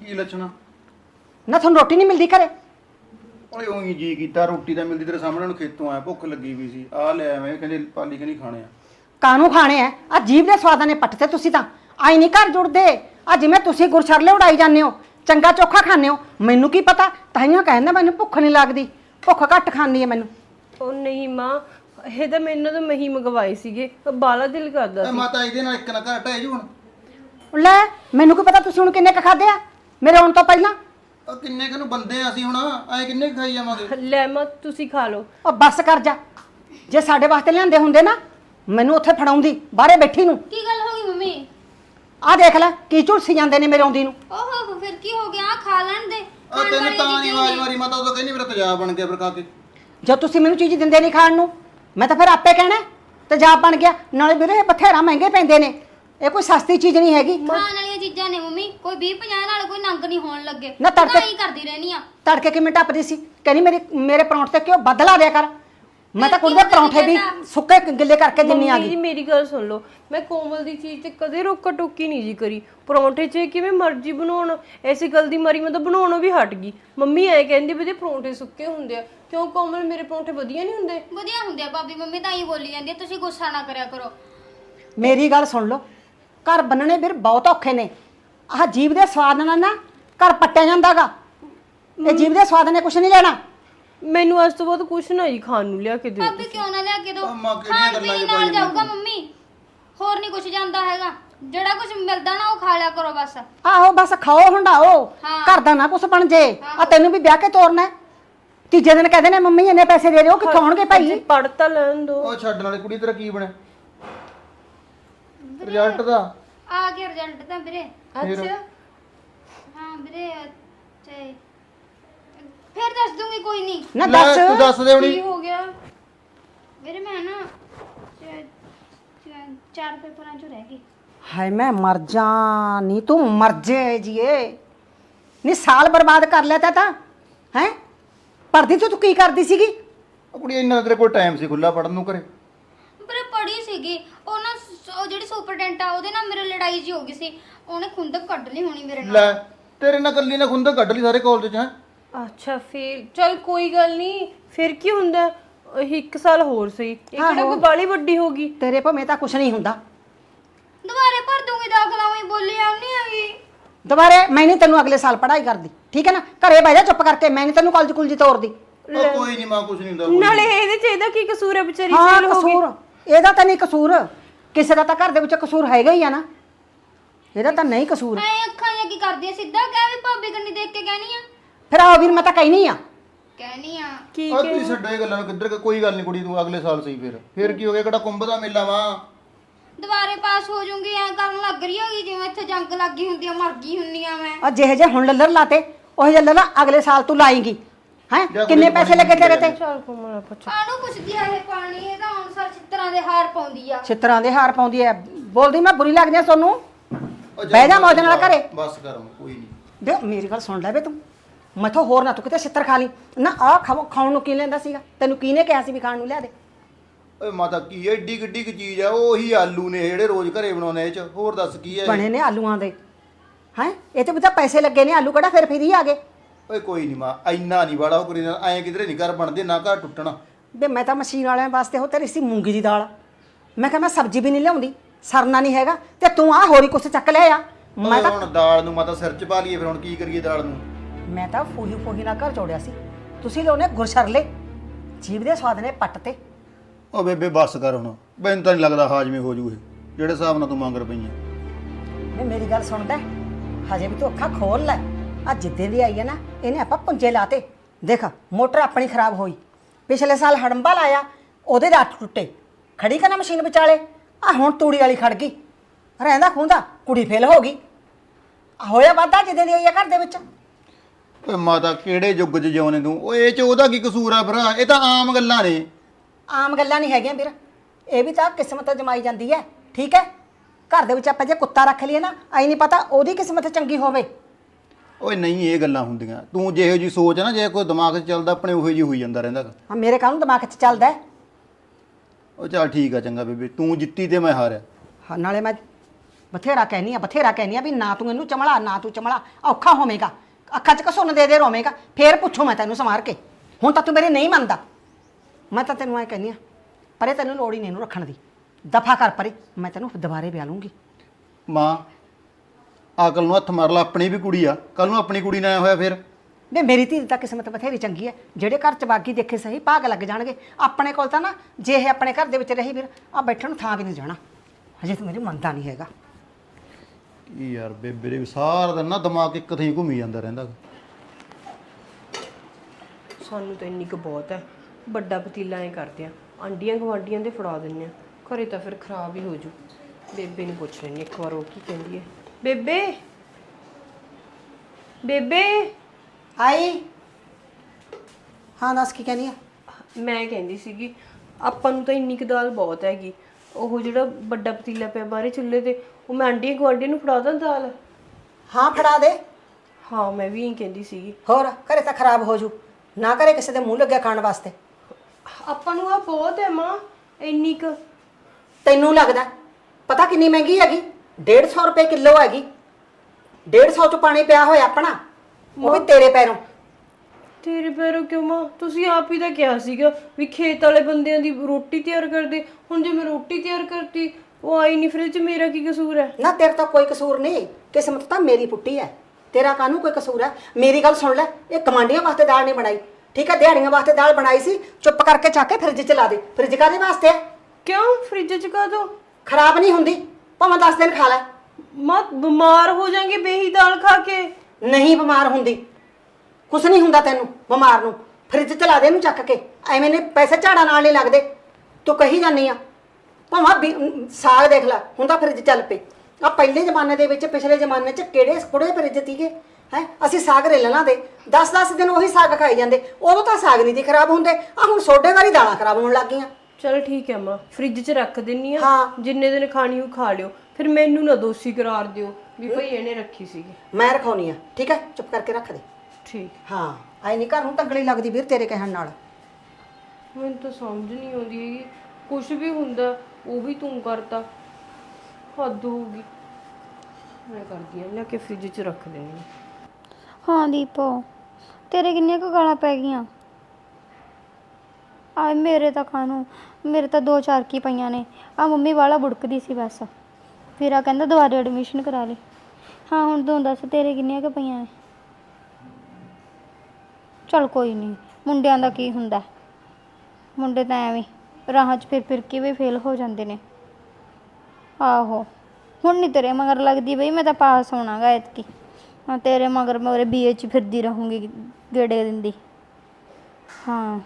ਕੀ ਲੱਛਣ? ਨਾ ਤੁਹਾਨੂੰ ਰੋਟੀ ਨਹੀਂ ਮਿਲਦੀ ਘਰੇ? ਓਏ ਉਹੀ ਜੀ ਕੀਤਾ ਰੋਟੀ ਤਾਂ ਮਿਲਦੀ ਤੇਰੇ ਸਾਹਮਣੇ ਨੂੰ ਖੇਤੋਂ ਆਇਆ ਭੁੱਖ ਲੱਗੀ ਵੀ ਸੀ। ਆ ਲੈ ਆਵੇਂ ਕਹਿੰਦੇ ਪਾਲੀ ਕਹਿੰਦੀ ਖਾਣੇ ਆ। ਕਾਨੂੰ ਖਾਣੇ ਐ ਆ ਜੀਭ ਦੇ ਸਵਾਦਾਂ ਨੇ ਪੱਟ ਤੇ ਤੁਸੀਂ ਤਾਂ। ਆਈ ਨਹੀਂ ਘਰ ਜੁੜਦੇ। ਆ ਜਿਵੇਂ ਤੁਸੀਂ ਗੁਰਛਰਲੇ ਉਡਾਈ ਜਾਂਦੇ ਹੋ ਚੰਗਾ ਚੋਖਾ ਖਾਂਦੇ ਹੋ ਮੈਨੂੰ ਕੀ ਪਤਾ? ਤਾਈਆਂ ਕਹਿੰਦਾ ਮੈਨੂੰ ਭੁੱਖ ਨਹੀਂ ਲੱਗਦੀ। ਭੁੱਖ ਘੱਟ ਖਾਂਦੀ ਐ ਮੈਨੂੰ। ਉਹ ਨਹੀਂ ਮਾਂ ਇਹ ਤਾਂ ਮੈਨੂੰ ਤਾਂ ਮਹੀ ਮੰਗਵਾਏ ਸੀਗੇ। ਬਾਲਾ ਦਿਲ ਕਰਦਾ ਐ ਮਾਤਾ ਇਹਦੇ ਨਾਲ ਇੱਕ ਨਾ ਘਰ ਢਹਿ ਜੂ ਹੁਣ। ਲੈ ਮੈਨੂੰ ਕੀ ਪਤਾ ਤੁਸੀਂ ਹੁਣ ਕਿੰਨੇ ਕ ਖਾਦੇ ਆ? ਮੇਰੇ ਆਉਣ ਤੋਂ ਪਹਿਲਾਂ ਆ ਕਿੰਨੇ ਕੁ ਨੂੰ ਬੰਦੇ ਆ ਅਸੀਂ ਹੁਣ? ਐ ਕਿੰਨੇ ਕੁ ਖਾਈ ਜਾਵਾਂਗੇ? ਲੈ ਮਾਂ ਤੁਸੀਂ ਖਾ ਲਓ। ਉਹ ਬੱਸ ਕਰ ਜਾ। ਜੇ ਸਾਡੇ ਵਾਸਤੇ ਲਿਆਂਦੇ ਹੁੰਦੇ ਨਾ ਮੈਨੂੰ ਉੱਥੇ ਫੜਾਉਂਦੀ ਬਾਹਰੇ ਬੈਠੀ ਨੂੰ। ਕੀ ਗੱਲ ਹੋ ਗਈ ਮੰਮੀ? ਆਹ ਦੇਖ ਲੈ ਕੀ ਝੁਲਸੀ ਜਾਂਦੇ ਨੇ ਮੇਰੇ ਆਉਂਦੀ ਨੂੰ। ਓਹੋ ਫਿਰ ਕੀ ਹੋ ਗਿਆ? ਖਾ ਲੈਣ ਦੇ। ਆ ਤੈਨੂੰ ਤਾਂ ਨਹੀਂ ਆਵਾਜ਼ ਮਾਰੀ ਮਾਤਾ ਉਦੋਂ ਕਹਿੰਦੀ ਮੇਰਾ ਤੇਜ਼ਾਬ ਬਣ ਗਿਆ ਫਿਰ ਖਾ ਕੇ। ਜਦ ਤੁਸੀਂ ਮੈਨੂੰ ਚੀਜ਼ ਦਿੰਦੇ ਨਹੀਂ ਖਾਣ ਨੂੰ ਮੈਂ ਤਾਂ ਫਿਰ ਆਪੇ ਕਹਿਣਾ ਤੇਜ਼ਾਬ ਬਣ ਗਿਆ। ਨਾਲੇ ਵੀਰੇ ਇਹ ਬਥੇਰਾ ਮਹਿੰਗੇ ਪੈਂਦੇ ਨੇ। ਇਹ ਕੋਈ ਸਸਤੀ ਚੀਜ਼ ਨਹੀਂ ਹੈਗੀ। ਖਾਣ ਵਾਲੀਆਂ ਚੀਜ਼ਾਂ ਨੇ ਮੰਮੀ ਕੋਈ 20 50 ਨਾਲ ਕੋਈ ਨੰਗ ਨਹੀਂ ਹੋਣ ਲੱਗੇ। ਨਾ ਤੜਕੇ- ਤਾਂ ਹੀ ਕਰਦੀ ਰਹਿਣੀ ਆ ਤੜਕੇ ਕਿਵੇਂ ਟੱਪਦੀ ਸੀ? ਕਹਿੰਦੀ ਮੇਰੇ ਮੇਰੇ ਪਰੌਂਠੇ ਤੇ ਕਿਉਂ ਬਦਲਾ ਦਿਆ ਕਰ। ਮੈਂ ਤਾਂ ਕੁੜੀ ਦੇ ਪਰੌਂਠੇ ਵੀ ਸੁੱਕੇ ਗਿੱਲੇ ਕਰਕੇ ਦਿੰਨੀ ਆ ਮੰਮੀ ਜੀ ਗਈ ਮੇਰੀ ਗੱਲ ਸੁਣ ਲਓ। ਮੈਂ ਕੋਮਲ ਦੀ ਚੀਜ਼ ਤੇ ਕਦੇ ਰੋਕਾ ਟੋਕੀ ਨਹੀਂ ਜੀ ਕਰੀ। ਪਰੌਂਠੇ 'ਚ ਕਿਵੇਂ ਮਰਜ਼ੀ ਬਣਾਉਣ? ਐਸੀ ਗੱਲ ਦੀ ਮਾਰੀ ਮੈਂ ਤਾਂ ਬਣਾਉਣੋਂ ਵੀ ਹਟ ਗਈ। ਮੰਮੀ ਐ ਕਹਿੰਦੀ ਵੀ ਤੇ ਪਰੌਂਠੇ ਸੁੱਕੇ ਹੁੰਦੇ ਆ ਕਿਉਂ ਕੋਮਲ ਮੇਰੇ ਪਰੌਂਠੇ ਵਧੀਆ ਨਹੀਂ ਹੁੰਦੇ? ਵਧੀਆ ਹੁੰਦੇ ਆ ਭਾਬੀ ਮੰਮੀ ਤਾਂ ਹੀ ਬੋਲੀ ਜਾਂਦੀ ਆ ਤੁਸੀਂ ਗੁੱਸਾ ਨਾ ਕਰਿਆ ਕਰੋ। ਮੇਰੀ ਗੱਲ ਸੁਣ ਲਓ। ਘਰ ਬੰਨਣੇ ਵੀਰ ਬਹੁਤ ਔਖੇ ਨੇ। ਆਹ ਜੀਵ ਦੇ ਸਵਾਦ ਨਾਲ ਨਾ ਘਰ ਪੱਟਿਆ ਜਾਂਦਾਗਾ। ਇਹ ਜੀਵ ਦੇ ਸਵਾਦ ਨੇ ਕੁਛ ਨਹੀਂ ਲੈਣਾ। ਮੈਨੂੰ ਅੱਜ ਤੋਂ ਬਾਅਦ ਕੁਛ ਨਾ ਖਾਣ ਨੂੰ ਲਿਆ ਕੇ ਦਿਓ ਭਾਬੀ ਕਿਉਂ ਨਾ ਲਿਆ ਕੇ ਦੋ ਅੰਮਾ ਕਿਹੜੀਆਂ ਖਾਣ ਗੱਲਾਂ ਪੀਣ ਚ ਨਾਲ ਪਾਈ ਜਾਊਗਾ ਮੰਮੀ। ਹੋਰ ਨਹੀਂ ਕੁਝ ਜਾਂਦਾ ਹੈਗਾ। ਜਿਹੜਾ ਕੁਝ ਮਿਲਦਾ ਨਾ ਉਹ ਖਾ ਲਿਆ ਕਰੋ ਬਸ। ਆਹੋ ਬਸ ਖਾਓ ਹੰਡਾਓ। ਹਾਂ। ਘਰ ਦਾ ਨਾ ਕੁਛ ਬਣ ਜੇ। ਆ ਤੈਨੂੰ ਵੀ ਵਿਆਹ ਕੇ ਤੋਰਨਾ ਹੈ। ਤੀਜੇ ਦਿਨ ਕਹਿੰਦੇ ਨੇ ਮੰਮੀ ਇੰਨੇ ਪੈਸੇ ਦੇ ਦਿਓ ਕਿੱਥੋਂ ਆਉਣਗੇ ਭਾਈ। ਪੜ ਤਾਂ ਲੈਣ ਦੋ ਉਹ ਛੱਡਣ ਵਾਲੀ ਕੁੜੀ ਤੇਰਾ ਕੀ ਬਣਿਆ? ਰਿਜ਼ਲਟ ਦਾ? ਆ ਗਿਆ ਰਿਜ਼ਲਟ ਤਾਂ ਵੀਰੇ। ਅੱਛਾ। ਹਾਂ ਵੀਰੇ ਤੇ ਫਿਰ ਦੱਸ ਦੂੰਗੀ ਕੋਈ ਨਹੀਂ ਨਾ ਲੈ ਦੱਸ। ਤੂੰ ਦੱਸ ਦੇ ਹੁਣੀ। ਕੀ ਹੋ ਗਿਆ? ਵੀਰੇ ਮੈਂ ਨਾ ਚ- ਚ- ਚਾਰ ਪੇਪਰਾਂ ਚੋਂ ਰਹਿ ਗਈ। ਹਾਏ ਮੈਂ ਮਰ ਜਾ। ਨੀ ਤੂੰ ਮਰ ਜੇ ਜੀਏ। ਨੀ ਸਾਲ ਬਰਬਾਦ ਕਰ ਲਿਆ ਤਾ ਤਾਂ। ਹੈ? ਪੜਦੀ ਤੂੰ ਤੂੰ ਕੀ ਕਰਦੀ ਸੀਗੀ? ਉਹ ਕੁੜੀ ਇੰਨਾ ਤੇਰੇ ਕੋਲ ਟਾਈਮ ਸੀ ਖੁੱਲਾ ਪੜਨ ਨੂੰ ਘਰੇ। ਵੀਰੇ ਪੜੀ ਸੀਗੀ। ਉਹ ਨਾ ਸ- ਉਹ ਜਿਹੜੀ ਸੁਪਰਡੈਂਟ ਆ ਉਹਦੇ ਨਾਲ ਮੇਰੇ ਲੜਾਈ ਜੀ ਹੋ ਗਈ ਸੀ। ਉਹਨੇ ਖੁੰਦਕ ਕੱਢ ਲਈ ਹੋਣੀ ਮੇਰੇ ਨਾਲ। ਲੈ ਤੇਰੇ ਨਾਲ ਕੱਲੀ ਨੇ ਖੁੰਦ ਕੱਢ ਲਈ ਸਾਰੇ ਕਾਲਜ ਚ ਹੈ? ਅੱਛਾ ਫੇਰ ਚਲ ਕੋਈ ਗੱਲ ਨਹੀਂ ਫਿਰ ਕੀ ਹੁੰਦਾ? ਇਹ ਇੱਕ ਸਾਲ ਹੋਰ ਸਹੀ ਇਹ ਕਿਹੜਾ ਕੋਈ ਬਾਲੀ ਵੱਡੀ ਹੋ ਗਈ? ਤੇਰੇ ਭਵੇਂ ਤਾਂ ਕੁਛ ਨਹੀਂ ਹੁੰਦਾ। ਦੁਬਾਰੇ ਭਰ ਦੂੰਗੀ ਦਾਖਲਾ ਉਹੀ ਬੋਲੀ ਆਉਣੀ ਹੈਗੀ ਦੁਬਾਰੇ ਮੈਂ ਨਹੀਂ ਤੈਨੂੰ ਅਗਲੇ ਸਾਲ ਪੜ੍ਹਾਈ ਕਰਦੀ ਠੀਕ ਹੈ ਨਾ? ਘਰੇ ਬਹਿ ਜਾ ਚੁੱਪ ਕਰਕੇ ਮੈਂ ਨਹੀਂ ਤੈਨੂੰ ਕਾਲਜ ਕੁਲਜੀ ਤੋਰਦੀ। ਉਹ ਕੋਈ ਨਹੀਂ ਮਾਂ ਕੁਝ ਨਹੀਂ ਹੁੰਦਾ ਕੋਈ ਨਾਲੇ ਇਹਦੇ ਚ ਇਹਦਾ ਕੀ ਕਸੂਰ ਹੈ ਵਿਚਾਰੀ ਹਾਂ ਫੇਲ ਹੋ ਗਈ? ਕਸੂਰ। ਇਹਦਾ ਤਾਂ ਨਹੀਂ ਕਸੂਰ। ਕਿਸੇ ਦਾ ਤਾਂ ਘਰ ਦੇ ਵਿੱਚ ਕਸੂਰ ਹੈਗਾ ਹੀ ਆ ਨਾ। ਇਹਦਾ ਤਾਂ ਨਹੀਂ ਕਸੂਰ। ਐ ਅੱਖਾਂ ਜਾਂ ਕੀ ਕਰਦੀ ਆ ਸਿੱਧਾ ਕਹਿ ਵੀ ਭਾਬੀ ਕੰਨੀ ਦੇਖ ਕੇ ਕਹਿਣੀ ਆ। ਫਿਰ ਆਓ ਵੀਰ ਮੈਂ ਤਾਂ ਕਹਿਨੀ ਆ। ਕਹਿਣੀ ਆ। ਕੀ ਆ ਤੁਸੀਂ ਛੱਡੋ ਇਹ ਗੱਲਾਂ ਨੂੰ ਕਿੱਧਰ ਕੋਈ ਗੱਲ ਨਹੀਂ ਕੁੜੀ ਤੂੰ ਅਗਲੇ ਸਾਲ ਸਹੀ ਫਿਰ। ਫਿਰ ਕੀ ਹੋ ਗਿਆ ਕਿਹੜਾ ਕੁੰਭ ਦਾ ਮੇਲਾ ਵਾ? ਦੁਬਾਰੇ ਪਾਸ ਹੋ ਜਾਊਂਗੀ ਐ ਕਰਨ ਲੱਗ ਰਹੀ ਹੋਗੀ ਜਿਵੇਂ ਇੱਥੇ ਜੰਗ ਲੱਗੀ ਹੁੰਦੀ ਆ ਮਰ ਗਈ ਹੁੰਨੀ ਆ ਮੈਂ। ਆ ਜਿਹੇ ਜੇ ਹੁਣ ਲੱਲਰ ਲਾਤੇ ਉਹ ਜਿਹੇ ਲੱਲਰ ਅਗਲੇ ਸਾਲ ਤੂੰ ਲਾਏਂਗੀ। ਹੈ? ਕਿੰਨੇ ਪੈਸੇ ਲੱਗੇ ਤੇਰੇ ਤੇ? ਚਲ ਕੋਮਲ ਪੁੱਛ ਕਾਹਨੂੰ ਪੁੱਛਦੀ ਆ ਇਹ ਪਾਣੀ? ਇਹ ਤਾਂ ਹੁਣ ਸਰ ਚਿੱਤਰਾਂ ਦੇ ਹਾਰ ਪਾਉਂਦੀ ਆ। ਛਿੱਤਰਾਂ ਦੇ ਹਾਰ ਪਾਉਂਦੀ ਐ। ਬੋਲਦੀ ਮੈਂ ਬੁਰੀ ਲੱਗਦੀ ਆ ਤੁਹਾਨੂੰ ਉਹ ਬਹਿ ਜਾ ਮੌਜ ਨਾਲ ਘਰੇ। ਬਸ ਕਰ ਕੋਈ ਨਹੀਂ। ਦੇ ਮੇਰੀ ਗੱਲ ਸੁਣ ਲੈ ਵੇ ਤੂੰ। ਮੈਥੋਂ ਹੋਰ ਨਾ ਤੂੰ ਕਿਤੇ ਛਿੱਤਰ ਖਾ ਲਈ। ਨਾ ਆ ਖਾਣ ਨੂੰ ਕੀ ਲੈਂਦਾ ਸੀਗਾ? ਤੈਨੂੰ ਕਿਹਨੇ ਕਿਹਾ ਸੀ ਵੀ ਖਾਣ ਨੂੰ ਲਿਆ ਦੇ? ਓਏ ਮਾਤਾ ਕੀ ਐ? ਏਡੀ ਗੱਡੀ ਕੀ ਚੀਜ਼ ਆ? ਉਹੀ ਆਲੂ ਨੇ ਜਿਹੜੇ ਰੋਜ਼ ਘਰੇ ਬਣਾਉਂਦੇ ਇਹ ਚ। ਹੋਰ ਦੱਸ ਕੀ ਐ ਬਣੇ ਨੇ ਆਲੂਆਂ ਦੇ। ਹੈ? ਇਹ ਤੇ ਵੀ ਤਾਂ ਪੈਸੇ ਲੱਗੇ ਨੇ। ਆਲੂ ਕਿਹੜਾ ਫਿਰ ਫਿਰ ਹੀ ਆ ਗਏ? ਓਏ ਕੋਈ ਨਹੀਂ ਮਾਂ ਇੰਨਾ ਨਹੀਂ ਬਾੜਾ ਉਹ ਕਰੀ ਐ ਕਿਧਰੇ ਨਹੀਂ ਘਰ ਬਣਦੇ ਨਾ ਘਰ ਟੁੱਟਣਾ। ਵੇ ਮੈਂ ਤਾਂ ਮਸ਼ੀਨ ਵਾਲਿਆਂ ਵਾਸਤੇ ਹੋ ਤੇਰੀ ਸੀ ਮੂੰਗੀ ਦੀ ਦਾਲ। ਮੈਂ ਕਿਹਾ ਮੈਂ ਸਬਜ਼ੀ ਵੀ ਨਹੀਂ ਲਿਆਉਂਦੀ ਸਰਨਾ ਨਹੀਂ ਹੈਗਾ ਤੇ ਤੂੰ ਆ ਹੋਰੀ ਕੁਛ ਚੱਕ ਲਿਆ ਮੈਂ ਓਏ ਤਾਂ ਹੁਣ ਦਾਲ ਨੂੰ ਮਾਤਾ ਸਿਰ ਚ ਪਾ ਲਈਏ ਫਿਰ ਹੁਣ ਕੀ ਕਰੀਏ ਦਾਲ ਨੂੰ? ਮੈਂ ਤਾਂ ਫੂਹੀ ਫੂਹੀ ਨਾਲ ਘਰ ਜੋੜਿਆ ਸੀ। ਤੁਸੀਂ ਲੋਨੇ ਗੁਰਸ਼ਰਲੇ ਜੀਵ ਦੇ ਸਵਾਦ ਨੇ ਪੱਟ ਤੇ। ਓ ਬੇਬੇ ਬੱਸ ਕਰ ਹੁਣ ਮੈਨੂੰ ਤਾਂ ਨਹੀਂ ਲੱਗਦਾ ਹਾਜ਼ਮੇ ਹੋ ਜੂ ਇਹ ਜਿਹੜੇ ਹਿਸਾਬ ਨਾਲ ਤੂੰ ਮੰਗ ਰਪਈਆਂ। ਵੇ ਮੇਰੀ ਗੱਲ ਸੁਣਦਾ ਹੈ? ਹਜੇ ਵੀ ਤੂੰ ਅੱਖਾਂ ਖੋਲ ਲੈ। ਆ ਜਿੱਦੇ ਦੀ ਆਈ ਹੈ ਨਾ ਇਹਨੇ ਆਪਾਂ ਪੁੰਜੇ ਲਾਤੇ। ਦੇਖ ਮੋਟਰ ਆਪਣੀ ਖਰਾਬ ਹੋਈ। ਪਿਛਲੇ ਸਾਲ ਹੜੰਬਾ ਲਾਇਆ ਉਹਦੇ ਰੱਟ ਟੁੱਟੇ। ਖੜੀ ਕਰਨਾ ਮਸ਼ੀਨ ਵਿਚਾਲੇ ਆ ਹੁਣ ਤੂੜੀ ਵਾਲੀ ਖੜ ਗਈ। ਰਹਿੰਦਾ ਖੁੰਦਾ ਕੁੜੀ ਫੇਲ ਹੋ ਗਈ। ਆਹ ਹੋਇਆ ਵਾਧਾ ਜਿੱਦੇ ਦੀ ਆਈ ਹੈ ਘਰ ਦੇ ਵਿੱਚ। ਓਏ ਮਾਤਾ ਕਿਹੜੇ ਯੁੱਗ 'ਚ ਜਿਉਨੇ ਤੂੰ? ਓਏ ਇਹ 'ਚ ਉਹਦਾ ਕੀ ਕਸੂਰ ਆ ਭਰਾ? ਇਹ ਤਾਂ ਆਮ ਗੱਲਾਂ ਨੇ। ਆਮ ਗੱਲਾਂ ਨਹੀਂ ਹੈਗੀਆਂ ਵੀਰ। ਇਹ ਵੀ ਤਾਂ ਕਿਸਮਤ ਜਮਾਈ ਜਾਂਦੀ ਹੈ। ਠੀਕ ਹੈ? ਘਰ ਦੇ ਵਿੱਚ ਆਪਾਂ ਜੇ ਕੁੱਤਾ ਰੱਖ ਲਈਏ ਨਾ ਆਈ ਨਹੀਂ ਪਤਾ ਉਹਦੀ ਕਿਸਮਤ ਚੰਗੀ ਹੋਵੇ। ਓਏ ਨਹੀਂ ਇਹ ਗੱਲਾਂ ਹੁੰਦੀਆਂ। ਤੂੰ ਜਿਹੋ ਜੀ ਸੋਚ ਨਾ ਜੇ ਕੋਈ ਦਿਮਾਗ 'ਚ ਚੱਲਦਾ ਆਪਣੇ ਉਹੋ ਜੀ ਹੋਈ ਜਾਂਦਾ ਰਹਿੰਦਾ ਗਾ। ਹਾਂ ਮੇਰੇ ਕਾਹਨੂੰ ਦਿਮਾਗ 'ਚ ਚੱਲਦਾ ਹੈ? ਉਹ ਚੱਲ ਠੀਕ ਆ ਚੰਗਾ ਬੇਬੇ ਤੂੰ ਜਿੱਤੀ ਤੇ ਮੈਂ ਹਾਰਿਆ। ਹਾਂ ਨਾਲੇ ਮੈਂ ਬਥੇਰਾ ਕਹਿਨੀ ਆ ਬਥੇਰਾ ਕਹਿਨੀ ਆ ਵੀ ਨਾ ਤੂੰ ਇਹਨੂੰ ਚਮਲਾ ਨਾ ਤੂੰ ਚਮਲਾ ਔਖਾ ਹੋਵੇਗਾ। ਅੱਖਾਂ 'ਚ ਕਸੁੰਨ ਦੇ ਦੇ ਰੋਵੇਗਾ ਫੇਰ ਪੁੱਛੂ ਮੈਂ ਤੈਨੂੰ ਸਮਾਰ ਕੇ। ਹੁਣ ਤਾਂ ਤੂੰ ਮੇਰੇ ਨਹੀਂ ਮੰਨਦਾ। ਮੈਂ ਤਾਂ ਤੈਨੂੰ ਐ ਕਹਿੰਦੀ ਆ ਪਰੇ ਤੈਨੂੰ ਲੋੜ ਹੀ ਨਹੀਂ ਇਹਨੂੰ ਰੱਖਣ ਦੀ। ਦਫਾ ਕਰ ਪਰੇ ਮੈਂ ਤੈਨੂੰ ਦੁਬਾਰੇ ਵਿਆਹ ਲੂੰਗੀ। ਮਾਂ ਆਕਲ ਨੂੰ ਹੱਥ ਮਾਰ ਲਾ ਆਪਣੀ ਵੀ ਕੁੜੀ ਆ। ਕੱਲ ਨੂੰ ਆਪਣੀ ਕੁੜੀ ਨਾ ਆਇਆ ਹੋਇਆ ਫਿਰ। ਵੇ ਮੇਰੀ ਧੀ ਦੀ ਤਾਂ ਕਿਸਮਤ ਬਥੇਰੀ ਚੰਗੀ ਹੈ ਜਿਹੜੇ ਘਰ 'ਚ ਬਾਗੀ ਦੇਖੇ ਸਹੀ ਭਾਗ ਲੱਗ ਜਾਣਗੇ। ਆਪਣੇ ਕੋਲ ਤਾਂ ਨਾ ਜੇ ਇਹ ਆਪਣੇ ਘਰ ਦੇ ਵਿੱਚ ਰਹੀ ਵੀਰ ਆ ਬੈਠਣ ਨੂੰ ਥਾਂ ਵੀ ਨਹੀਂ ਜਾਣਾ। ਹਜੇ ਤੂੰ ਮੇਰੀ ਮੰਨਦਾ ਨਹੀਂ ਹੈਗਾ। ਕੀ ਯਾਰ ਬੇਬੇ ਦੇ ਵੀ ਸਾਰਾ ਦਿਨ ਨਾ ਦਿਮਾਗ ਇੱਕ ਥਾਂ ਹੀ ਘੁੰਮੀ ਜਾਂਦਾ ਰਹਿੰਦਾ। ਸਾਨੂੰ ਤਾਂ ਇੰਨੀ ਕੁ ਬਹੁਤ ਹੈ ਵੱਡਾ ਪਤੀਲਾ ਐ ਕਰਦੇ ਆ। ਆਂਡੀਆਂ ਗਵਾਂਡੀਆਂ ਦੇ ਫੜਾ ਦਿੰਨੇ ਆ। ਘਰੇ ਤਾਂ ਫਿਰ ਖਰਾਬ ਹੀ ਹੋ ਜੂ। ਬੇਬੇ ਨੂੰ ਪੁੱਛ ਲੈਣੀ ਇੱਕ ਵਾਰ ਉਹ ਕੀ ਕਹਿੰਦੀ ਹੈ ਬੇਬੇ। ਬੇਬੇ। ਆਈ। ਹਾਂ ਦੱਸ ਕੀ ਕਹਿੰਦੀ ਆ? ਮੈਂ ਕਹਿੰਦੀ ਸੀਗੀ ਆਪਾਂ ਨੂੰ ਤਾਂ ਇੰਨੀ ਕੁ ਦਾਲ ਬਹੁਤ ਹੈਗੀ। ਉਹ ਜਿਹੜਾ ਵੱਡਾ ਪਤੀਲਾ ਪਿਆ ਬਾਹਰੇ ਚੁੱਲ੍ਹੇ ਤੇ ਉਹ ਮੈਂ ਆਂਡੀਆਂ ਗਵਾਂਡੀਆਂ ਨੂੰ ਫੜਾ ਦਾਂ ਦਾਲ? ਹਾਂ ਫੜਾ ਦੇ। ਹਾਂ ਮੈਂ ਵੀ ਇਹੀ ਕਹਿੰਦੀ ਸੀਗੀ। ਹੋਰ ਘਰੇ ਤਾਂ ਖਰਾਬ ਹੋ ਜੂ। ਨਾ ਕਰੇ ਕਿਸੇ ਦੇ ਮੂੰਹ ਲੱਗਿਆ ਖਾਣ ਵਾਸਤੇ। ਆਪਾਂ ਨੂੰ ਆ ਬਹੁਤ ਹੈ ਮਾਂ ਇੰਨੀ ਕੁ। ਤੈਨੂੰ ਲੱਗਦਾ? ਪਤਾ ਕਿੰਨੀ ਮਹਿੰਗੀ ਹੈਗੀ? 150 ਰੁਪਏ ਕਿਲੋ ਹੈਗੀ। 150 ਚ ਪਾਣੀ ਪਿਆ ਹੋਇਆ ਆਪਣਾ। ਉਹ ਵੀ ਤੇਰੇ ਪੈਰੋਂ। ਤੇਰੇ ਪੈਰੋਂ ਕਿਉਂ ਮਾਂ? ਤੁਸੀਂ ਆਪ ਹੀ ਤਾਂ ਕਿਹਾ ਸੀਗਾ ਵੀ ਖੇਤ ਵਾਲੇ ਬੰਦਿਆਂ ਦੀ ਰੋਟੀ ਤਿਆਰ ਕਰਦੇ। ਹੁਣ ਜੇ ਮੈਂ ਰੋਟੀ ਤਿਆਰ ਕਰਤੀ ਉਹ ਆਈ ਨਹੀਂ ਫ੍ਰਿਜ 'ਚ ਮੇਰਾ ਕੀ ਕਸੂਰ ਹੈ? ਨਾ ਤੇਰੇ ਤਾਂ ਕੋਈ ਕਸੂਰ ਨਹੀਂ। ਕਿਸਮਤ ਤਾਂ ਮੇਰੀ ਪੁੱਟੀ ਹੈ। ਤੇਰਾ ਕਾਹਨੂੰ ਕੋਈ ਕਸੂਰ ਹੈ? ਮੇਰੀ ਗੱਲ ਸੁਣ ਲੈ ਇਹ ਕਮਾਂਡੀਆਂ ਵਾਸਤੇ ਦਾਲ ਨਹੀਂ ਬਣਾਈ। ਠੀਕ ਹੈ ਦਿਹਾੜੀਆਂ ਵਾਸਤੇ ਦਾਲ ਬਣਾਈ ਸੀ ਚੁੱਪ ਕਰਕੇ ਚੱਕ ਕੇ ਫ੍ਰਿਜ 'ਚ ਲਾ ਦੇ। ਫ੍ਰਿਜ ਕਾਹਦੇ ਵਾਸਤੇ ਹੈ? ਕਿਉਂ? ਫ੍ਰਿਜ 'ਚ ਕਾ ਦੋ ਖਰਾਬ ਨਹੀਂ ਹੁੰਦੀ। ਭਾਵੇਂ 10 ਦਿਨ ਖਾ ਲੈ। ਮਾਂ ਬਿਮਾਰ ਹੋ ਜਾਾਂਗੇ ਬੇਹੀ ਦਾਲ ਖਾ ਕੇ। ਨਹੀਂ ਬਿਮਾਰ ਹੁੰਦੀ। ਕੁਛ ਨਹੀਂ ਹੁੰਦਾ ਤੈਨੂੰ ਬਿਮਾਰ ਨੂੰ। ਫ੍ਰਿਜ 'ਚ ਲਾ ਦੇ ਇਹਨੂੰ ਚੱਕ ਕੇ। ਐਵੇਂ ਨੇ ਪੈਸੇ ਝਾੜਾ ਨਾਲ ਨਹੀਂ ਲੱਗਦੇ। ਤੂੰ ਕਹੀ ਜਾਨੀ ਆ। ਭਾਵੇਂ ਵੀ- ਅਮ, ਸਾਗ ਦੇਖ ਲੈ ਹੁੰਦਾ ਫ੍ਰਿਜ ਚੱਲ ਪਏ ਆ ਪਹਿਲੇ ਜ਼ਮਾਨੇ ਦੇ ਵਿੱਚ ਪਿਛਲੇ ਜ਼ਮਾਨੇ 'ਚ ਕਿਹੜੇ ਕੁੜੇ ਫ੍ਰਿਜ ਤੀਗੇ ਹੈ ਅਸੀਂ ਸਾਗ ਰੇਲਣਾ ਦੇ। 10-10 ਦਿਨ ਉਹੀ ਸਾਗ ਖਾਈ ਜਾਂਦੇ। ਉਦੋਂ ਤਾਂ ਸਾਗ ਨਹੀਂ ਦੀ ਖਰਾਬ ਹੁੰਦੇ। ਆ ਹੁਣ ਸੋਡੇ ਵਾਲੀ ਦਾਲਾਂ ਖਰਾਬ ਹੋਣ ਲੱਗ ਗਈਆਂ। ਚਲ ਠੀਕ ਹੈ ਮਾਂ ਫ੍ਰਿਜ 'ਚ ਰੱਖ ਦਿੰਨੀ ਆ ਹਾਂ। ਜਿੰਨੇ ਦਿਨ ਖਾਣੀ ਉਹ ਖਾ ਲਿਓ। ਫਿਰ ਮੈਨੂੰ ਨਾ ਦੋਸ਼ੀ ਕਰਾਰ ਦਿਓ ਵੀ ਭਈ ਇਹਨੇ ਰੱਖੀ ਸੀਗੀ। ਮੈਂ ਰਖਾਉਣੀ ਆ ਠੀਕ ਹੈ? ਚੁੱਪ ਕਰਕੇ ਰੱਖ ਦੇ। ਠੀਕ। ਹਾਂ ਆਈ ਨਹੀਂ ਘਰ ਨੂੰ ਤੰਗੜੀ ਲੱਗਦੀ ਵੀਰ ਤੇਰੇ ਕਹਿਣ ਨਾਲ। ਮੈਨੂੰ ਤਾਂ ਸਮਝ ਨਹੀਂ ਆਉਂਦੀ ਹੈਗੀ। ਕੁਝ ਵੀ ਹੁੰਦਾ ਉਹ ਵੀ ਤੂੰ ਕਰਤਾ। ਹੱਦ ਹੋਊਗੀ ਮੈਂ ਕਰਦੀ ਆ ਲੈ ਕੇ ਫ੍ਰਿਜ 'ਚ ਰੱਖ ਦਿੰਨੀ ਆ। ਹਾਂ ਦੀਪੋ ਤੇਰੇ ਕਿੰਨੀਆਂ ਕੁ ਗਾਲਾਂ ਪੈ ਗਈਆਂ? ਆਏ ਮੇਰੇ ਤਾਂ ਖਾਣੂ ਮੇਰੇ ਤਾਂ ਦੋ ਚਾਰ ਕੀ ਪਈਆਂ ਨੇ। ਆ ਮੰਮੀ ਵਾਲਾ ਬੁੜਕਦੀ ਸੀ ਬਸ। ਫਿਰ ਆ ਕਹਿੰਦਾ ਦੁਬਾਰਾ ਐਡਮਿਸ਼ਨ ਕਰਾ ਲਈ ਹਾਂ, ਹੁਣ ਤੂੰ ਦੱਸ ਤੇਰੇ ਕਿੰਨੀਆਂ ਕੁ ਪਈਆਂ ਨੇ? ਚਲ ਕੋਈ ਨਹੀਂ ਮੁੰਡਿਆਂ ਦਾ ਕੀ ਹੁੰਦਾ? ਮੁੰਡੇ ਤਾਂ ਐਵੇਂ ਰਾਹਾਂ 'ਚ ਫਿਰ ਫਿਰ ਕੇ ਵੀ ਫੇਲ ਹੋ ਜਾਂਦੇ ਨੇ। ਆਹੋ, ਹੁਣ ਨਹੀਂ ਤੇਰੇ ਮਗਰ ਲੱਗਦੀ ਬਈ, ਮੈਂ ਤਾਂ ਪਾਸ ਹੋਣਾਗਾ ਐਤਕੀ। ਹਾਂ, ਤੇਰੇ ਮਗਰ ਮਗਰ ਬੀਏ ਚ ਫਿਰਦੀ ਰਹੂੰਗੀ ਗੇੜੇ ਦਿੰਦੀ। ਹਾਂ।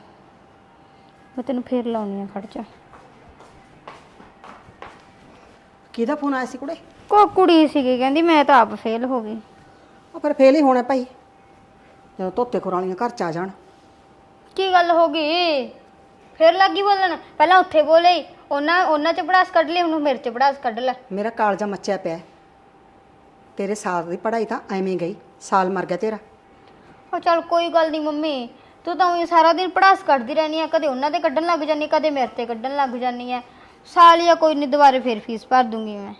ਮੈਂ ਤੈਨੂੰ ਫੇਰ ਲਾਉਣੀ ਆ ਖੜ ਜਾ। ਕਿਹਦਾ ਫੋਨ ਆਇਆ ਸੀ ਕੁੜੇ? ਕੋ ਕੁੜੀ ਸੀਗੀ ਕਹਿੰਦੀ ਮੈਂ ਤਾਂ ਆਪ ਫੇਲ ਹੋ ਗਈ। ਉਹ ਫਿਰ ਫੇਲ ਹੀ ਹੋਣਾ ਭਾਈ। ਜਦੋਂ ਧੋਤੇ ਖੁਰਾਲੀਆਂ ਘਰ ਚ ਆ ਜਾਣ। ਕੀ ਗੱਲ ਹੋ ਗਈ? ਫੇਰ ਲੱਗੀ ਬੋਲਣ? ਪਹਿਲਾਂ ਉੱਥੇ ਬੋਲੇ ਉਹਨਾਂ ਉਹਨਾਂ ਚ ਪੜਾਸ ਕੱਢ ਲਈ ਉਹਨੂੰ ਮੇਰੇ ਚ ਪੜਾਸ ਕੱਢ ਲੈ। ਮੇਰਾ ਕਾਲਜਾ ਮੱਚਿਆ ਪਿਆ। ਹੈ। ਤੇਰੇ ਸਾਲ ਦੀ ਪੜ੍ਹਾਈ ਤਾਂ ਐਵੇਂ ਗਈ। ਸਾਲ ਮਰ ਗਿਆ ਤੇਰਾ। ਉਹ ਚੱਲ ਕੋਈ ਗੱਲ ਨਹੀਂ ਮੰਮੀ। ਤੂੰ ਤਾਂ ਉਹੀ ਸਾਰਾ ਦਿਨ ਪੜਾਸ ਕੱਢਦੀ ਰਹਿਣੀ ਆ ਕਦੇ ਉਹਨਾਂ ਤੇ ਕੱਢਣ ਲੱਗ ਜਾਨੀ ਕਦੇ ਮੇਰੇ ਤੇ ਕੱਢਣ ਲੱਗ ਜਾਨੀ ਆ। ਸਾਲੀਆ ਕੋਈ ਨਹੀਂ ਦੁਬਾਰੇ ਫੇਰ ਫੀਸ ਭਰ ਦੂੰਗੀ ਮੈਂ।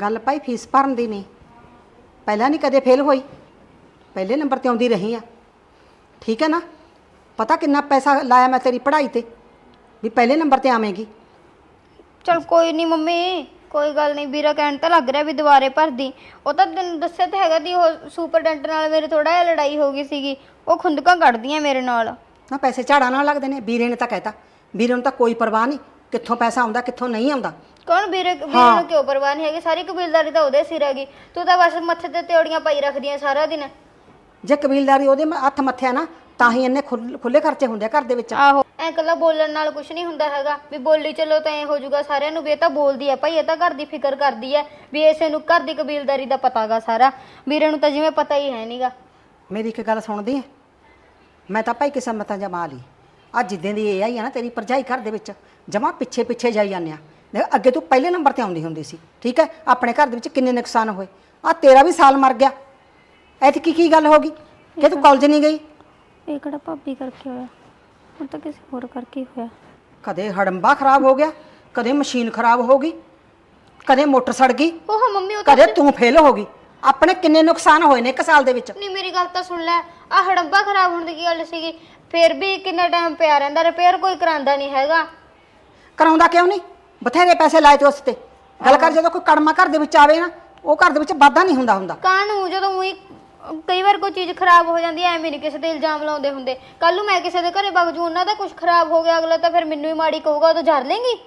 ਗੱਲ ਭਾਈ ਫੀਸ ਭਰਨ ਦੀ ਨਹੀਂ। ਪਹਿਲਾਂ ਨਹੀਂ ਕਦੇ ਫੇਲ ਹੋਈ। ਪਹਿਲੇ ਨੰਬਰ ਤੇ ਆਉਂਦੀ ਰਹੀ ਆ। ਠੀਕ ਹੈ ਨਾ? ਪਤਾ ਕਿੰਨਾ ਪੈਸਾ ਲਾਇਆ ਮੈਂ ਤੇਰੀ ਪੜ੍ਹਾਈ ਤੇ ਵੀ ਪਹਿਲੇ ਨੰਬਰ ਤੇ ਆਵੇਂਗੀ। ਚਲ ਕੋਈ ਨਹੀਂ ਮੰਮੀ। ਕੋਈ ਗੱਲ ਨਹੀਂ ਵੀਰਾ ਕਹਿਣ ਤਾਂ ਲੱਗ ਰਿਹਾ ਵੀ ਦੁਬਾਰੇ ਭਰਦੀ। ਉਹ ਤਾਂ ਤੈਨੂੰ ਦੱਸਿਆ ਤਾਂ ਹੈਗਾ ਦੀ ਉਹ ਸੁਪਰਡੈਂਟ ਨਾਲ ਮੇਰੇ ਥੋੜਾ ਜਿਹਾ ਲੜਾਈ ਹੋ ਗਈ ਸੀਗੀ। ਉਹ ਖੁੰਦਕਾਂ ਕੱਢਦੀਆਂ ਮੇਰੇ ਨਾਲ। ਨਾ ਪੈਸੇ ਝਾੜਾ ਨਾਲ ਲੱਗਦੇ ਨੇ ਵੀਰੇ ਨੇ ਤਾਂ ਕਹਿਤਾ। ਵੀਰੇ ਨੂੰ ਤਾਂ ਕੋਈ ਪਰਵਾਹ ਨਹੀਂ ਕਿੱਥੋਂ ਪੈਸਾ ਆਉਂਦਾ ਕਿੱਥੋਂ ਨਹੀਂ ਆਉਂਦਾ। ਕੌਣ ਵੀਰੇ ਵੀਰੇ ਨੂੰ ਕਿਉਂ ਪਰਵਾਹ ਨਹੀਂ ਹੈਗੀ? ਸਾਰੀ ਕਬੀਲਦਾਰੀ ਤਾਂ ਉਹਦੇ ਸਿਰ ਹੈਗੀ। ਤੂੰ ਤਾਂ ਬਸ ਮੱਥੇ ਤੇ ਤਿਉੜੀਆਂ ਪਾਈ ਰੱਖਦੀਆਂ ਸਾਰਾ ਦਿਨ। ਜੇ ਕਬੀਲਦਾਰੀ ਉਹਦੇ ਮ- ਹੱਥ ਮੱਥਿਆ ਨਾ ਤਾਂ ਹੀ ਇੰਨੇ ਖੁੱਲ- ਖੁੱਲੇ ਖਰਚੇ ਹੁੰਦੇ ਆ ਘਰ ਦੇ ਵਿੱਚ। ਆਹੋ। ਐ ਕੱਲਾ ਬੋਲਣ ਨਾਲ ਕੁਝ ਨਹੀਂ ਹੁੰਦਾ ਹੈਗਾ। ਵੀ ਬੋਲੀ ਚਲੋ ਤਾਂ ਐ ਹੋ ਜਾਊਗਾ ਸਾਰਿਆਂ ਨੂੰ ਵੀ ਇਹ ਤਾਂ ਬੋਲਦੀ ਐ ਭਾਈ ਇਹ ਤਾਂ ਘਰ ਦੀ ਫਿਕਰ ਕਰਦੀ ਐ ਵੀ ਇਸੇ ਨੂੰ ਘਰ ਦੀ ਕਬੀਲਦਾਰੀ ਦਾ ਪਤਾਗਾ ਸਾਰਾ। ਵੀਰੇ ਨੂੰ ਤਾਂ ਜਿਵੇਂ ਪਤਾ ਹੀ ਹੈ ਨਹੀਂਗਾ ਮੇਰੀ ਇੱਕ ਗੱਲ ਸੁਣਦੀ ਹੈ ਮੈਂ ਤਾਂ ਭਾਈ ਕਿਸੇ ਮਤਾਂ ਜਮਾ ਲਈ ਅੱਜ ਜਿੱਦਾਂ ਦੀ ਇਹ ਆਈ ਆ ਨਾ ਤੇਰੀ ਭਰਜਾਈ ਘਰ ਦੇ ਵਿੱਚ ਜਮਾ ਪਿੱਛੇ ਪਿੱਛੇ ਜਾਈ ਜਾਂਦੇ ਆ। ਦੇਖ ਅੱਗੇ ਤੂੰ ਪਹਿਲੇ ਨੰਬਰ ਤੇ ਆਉਂਦੀ ਹੁੰਦੀ ਸੀ ਠੀਕ ਹੈ? ਆਪਣੇ ਘਰ ਦੇ ਵਿੱਚ ਕਿੰਨੇ ਨੁਕਸਾਨ ਹੋਏ। ਆ ਤੇਰਾ ਵੀ ਸਾਲ ਮਰ ਗਿਆ। ਐਤਕੀ ਕੀ ਕੀ ਗੱਲ ਹੋ ਗਈ? ਕਿ ਤੂੰ ਕਾਲਜ ਨਹੀਂ ਗਈ? ਇਹ ਕਿਹੜਾ ਭਾਬੀ ਕਰਕੇ ਹੋਇਆ? ਹੁਣ ਤਾਂ ਕਿਸੇ ਹੋਰ ਕਰਕੇ ਹੀ ਹੋਇਆ। ਕਦੇ ਹੜੰਬਾ ਖਰਾਬ ਹੋ ਗਿਆ ਕਦੇ ਮਸ਼ੀਨ ਖਰਾਬ ਹੋ ਗਈ ਕਦੇ ਮੋਟਰ ਸੜ ਗਈ ਉਹ ਮੰਮੀ ਉਹ ਤਾਂ ਕਦੇ ਤੂੰ ਫੇਲ ਹੋ ਗਈ। ਆਪਣੇ ਕਿੰਨੇ ਨੁਕਸਾਨ ਹੋਏ ਨੇ ਇੱਕ ਸਾਲ ਦੇ ਵਿੱਚ? ਨਹੀਂ ਮੇਰੀ ਗੱਲ ਤਾਂ ਸੁਣ ਲੈ ਆ ਹੜੰਬਾ ਖਰਾਬ ਹੋਣ ਦੀ ਕੀ ਗੱਲ ਸੀਗੀ? ਫਿਰ ਵੀ ਕਿੰਨਾ ਟਾਈਮ ਪਿਆ ਰਹਿੰਦਾ ਰਿਪੇਅਰ ਕੋਈ ਕਰਾਂਦਾ ਨਹੀਂ ਹੈਗਾ। ਕਰਾਉਂਦਾ ਕਿਉਂ ਨਹੀਂ ਬਥੇਰੇ ਪੈਸੇ ਲਾਏ ਤੇ ਉਸ ਤੇ। ਗੱਲ ਕਰ ਜਦੋਂ ਕੋਈ ਕੜਮਾ ਘਰ ਦੇ ਵਿੱਚ ਆਵੇ ਨਾ ਉਹ ਘਰ ਦੇ ਵਿੱਚ ਵਾਧਾ ਨਹੀਂ ਹੁੰਦਾ ਹੁੰਦਾ ਕਾਹਨੂੰ? ਜਦੋਂ ਉਹੀ ਕਈ ਵਾਰ ਕੋਈ ਚੀਜ਼ ਖਰਾਬ ਹੋ ਜਾਂਦੀ ਐ ਐਵੇਂ ਨਹੀਂ ਕਿਸੇ ਤੇ ਇਲਜ਼ਾਮ ਲਾਉਂਦੇ ਹੁੰਦੇ। ਕੱਲ ਨੂੰ ਮੈਂ ਕਿਸੇ ਦੇ ਘਰੇ ਵਗ ਜੂ ਉਹਨਾਂ ਦਾ ਕੁਝ ਖਰਾਬ ਹੋ ਗਿਆ ਅਗਲਾ ਤਾਂ ਫਿਰ ਮੈਨੂੰ ਹੀ ਮਾੜੀ ਕਹੂਗਾ ਉਹ ਤਾਂ ਝੜ ਲੇਂਗੀ।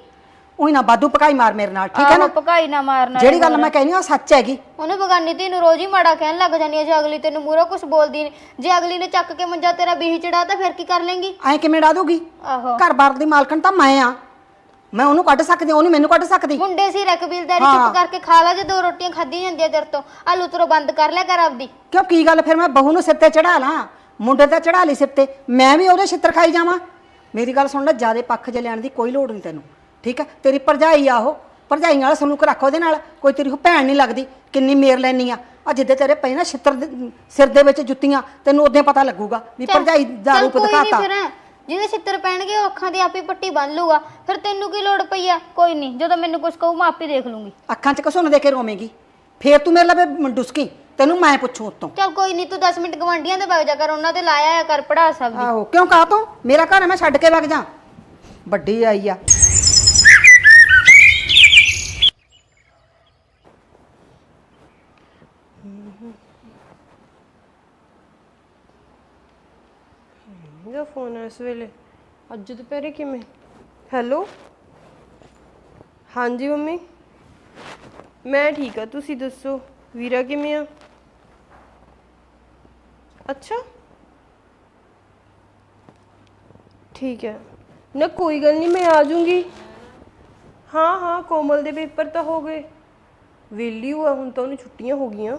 ਉਹੀ ਨਾ ਬਾਦੂ ਪਕਾਈ ਮਾਰ ਮੇਰੇ ਨਾਲ ਠੀਕ ਹੈ ਨਾ? ਆਹੋ, ਭਕਾਈ ਨਾ ਮਾਰਨਾ ਜਿਹੜੀ ਗੱਲ ਮੈਂ ਕਹਿੰਦੀ ਹਾਂ ਉਹ ਸੱਚ ਹੈਗੀ। ਉਹਨੂੰ ਬਗਾਨੀ ਧੀ ਨੂੰ ਰੋਜ਼ ਹੀ ਮਾੜਾ ਕਹਿਣ ਲੱਗ ਜਾਨੀ ਹੈ ਜੇ ਅਗਲੀ ਤੈਨੂੰ ਮੂਹਰੋਂ ਕੁਝ ਬੋਲਦੀ ਨੀ ਜੇ ਅਗਲੀ ਨੇ ਚੱਕ ਕੇ ਮੰਜਾ ਤੇਰਾ ਬੀਹੀ ਚੜਾ ਤਾਂ ਫਿਰ ਕੀ ਕਰ ਲੇਂਗੀ? ਐਂ ਕਿਵੇਂ ਡਾ ਦੂਗੀ? ਆਹੋ। ਘਰ-ਬਾਰ ਦੀ ਮਾਲਕਣ ਤਾਂ ਮੈਂ ਆ। ਮੈਂ ਉਹਨੂੰ ਕੱਢ ਸਕਦੀ ਉਹਨੂੰ ਮੈਨੂੰ ਕੱਢ ਸਕਦੀ। ਮੁੰਡੇ ਸੀ ਰਕਬੀਲਦਾਰੀ ਹਾਂ। ਚੁੱਪ ਕਰਕੇ ਖਾ ਲਾ ਜੇ ਦੋ ਰੋਟੀਆਂ ਖਾਧੀਆਂ ਜਾਂਦੀਆਂ ਤੇਰੇ ਤੋਂ। ਆ ਲੁਤਰੋ ਬੰਦ ਕਰ ਲਿਆ ਕਰ ਆਪਦੀ। ਕਿਉਂ ਕੀ ਗੱਲ ਫਿਰ ਮੈਂ ਬਹੂ ਨੂੰ ਸਿਰ ਤੇ ਚੜਾ ਲਾਂ। ਮੁੰਡੇ ਤੇ ਚੜਾ ਲਈ ਸਿਰ ਤੇ। ਮੈਂ ਵੀ ਉਹਦੇ ਛਿੱਤਰ ਖਾਈ ਜਾਵਾਂ। ਮੇਰੀ ਗੱਲ ਸੁਣ ਲੈ ਜਿਆਦੇ ਪੱਖ ਜੇ ਲੈਣ ਦੀ ਕੋਈ ਲੋੜ ਨਹੀਂ ਤੈਨੂੰ। ਠੀਕ ਹੈ? ਤੇਰੀ ਭਰਜਾਈ ਆ ਉਹ। ਭਰਜਾਈ ਨਾਲ ਸਲੂਕ ਰੱਖ ਉਹਦੇ ਨਾਲ। ਕੋਈ ਤੇਰੀ ਉਹ ਭੈਣ ਨਹੀਂ ਲੱਗਦੀ। ਕਿੰਨੀ ਮੇਰ ਲੈਣੀ ਆ। ਆ ਜਿੱਦੇ ਤੇਰੇ ਪਏ ਨਾ ਛਿੱਤਰ ਦੇ- ਸਿਰ ਦੇ ਵਿੱਚ ਜੁੱਤੀਆਂ ਤੈਨੂੰ ਉਦੋਂ ਪਤਾ ਲੱਗੂਗਾ ਵੀ ਭਰਜਾਈ ਦਾ ਚੱਲ ਰੂਪ ਕੋਈ ਨੀ ਦਿਖਾਤਾ। ਫਿਰ। ਜਿਹਦੇ ਛਿੱਤਰ ਪੈਣਗੇ ਉਹ ਅੱਖਾਂ ਦੀ ਆਪੇ ਪੱਟੀ ਬੰਨ ਲੂਗਾ ਫਿਰ ਤੈਨੂੰ ਕੀ ਲੋੜ ਪਈ ਆ? ਕੋਈ ਨਹੀਂ ਜਦੋਂ ਮੈਨੂੰ ਕੁਝ ਕਹੂ ਮੈਂ ਆਪੇ ਦੇਖ ਲੂੰਗੀ ਅੱਖਾਂ 'ਚ ਕਸੁੰਨ ਦੇ ਕੇ ਰੋਵੇਂਗੀ। ਫੇਰ ਤੂੰ ਮੇਰੇ ਲਵੇ ਡੁਸਕੀ। ਤੈਨੂੰ ਮੈਂ ਪੁੱਛੂ ਉਤੋਂ। ਚੱਲ ਕੋਈ ਨਹੀਂ ਤੂੰ 10 ਮਿੰਟ ਗਵੰਡੀਆਂ ਦੇ ਵਗ ਜਾ ਕਰ ਉਹਨਾਂ ਤੇ ਲਾਇਆ ਆ ਕਰ ਪੜਾ ਸਭ ਦੀ। ਆਹੋ ਕਿਉਂ ਕਹਾ ਤੂੰ? ਮੇਰਾ ਘਰ ਹੈ ਮੈਂ ਛੱਡ ਕੇ ਵਗ ਜਾ। ਵੱਡੀ ਆਈ ਆ। ਇਹਦਾ ਫੋਨ ਹੈ ਇਸ ਵੇਲੇ। ਅੱਜ ਦੁਪਹਿਰੇ ਕਿਵੇਂ? ਹੈਲੋ ਹਾਂਜੀ ਮੰਮੀ? ਮੈਂ ਠੀਕ ਆ ਤੁਸੀਂ ਦੱਸੋ? ਵੀਰਾ ਕਿਵੇਂ ਆ? ਅੱਛਾ। ਠੀਕ ਹੈ। ਨਾ, ਕੋਈ ਗੱਲ ਨਹੀਂ, ਮੈਂ ਆ ਜਾਊਂਗੀ ਹਾਂ ਹਾਂ, ਕੋਮਲ ਦੇ ਪੇਪਰ ਤਾਂ ਹੋ ਗਏ। ਵਿਹਲੀ ਹੋਆ, ਹੁਣ ਤਾਂ ਉਹਨੂੰ ਛੁੱਟੀਆਂ ਹੋ ਗਈਆਂ।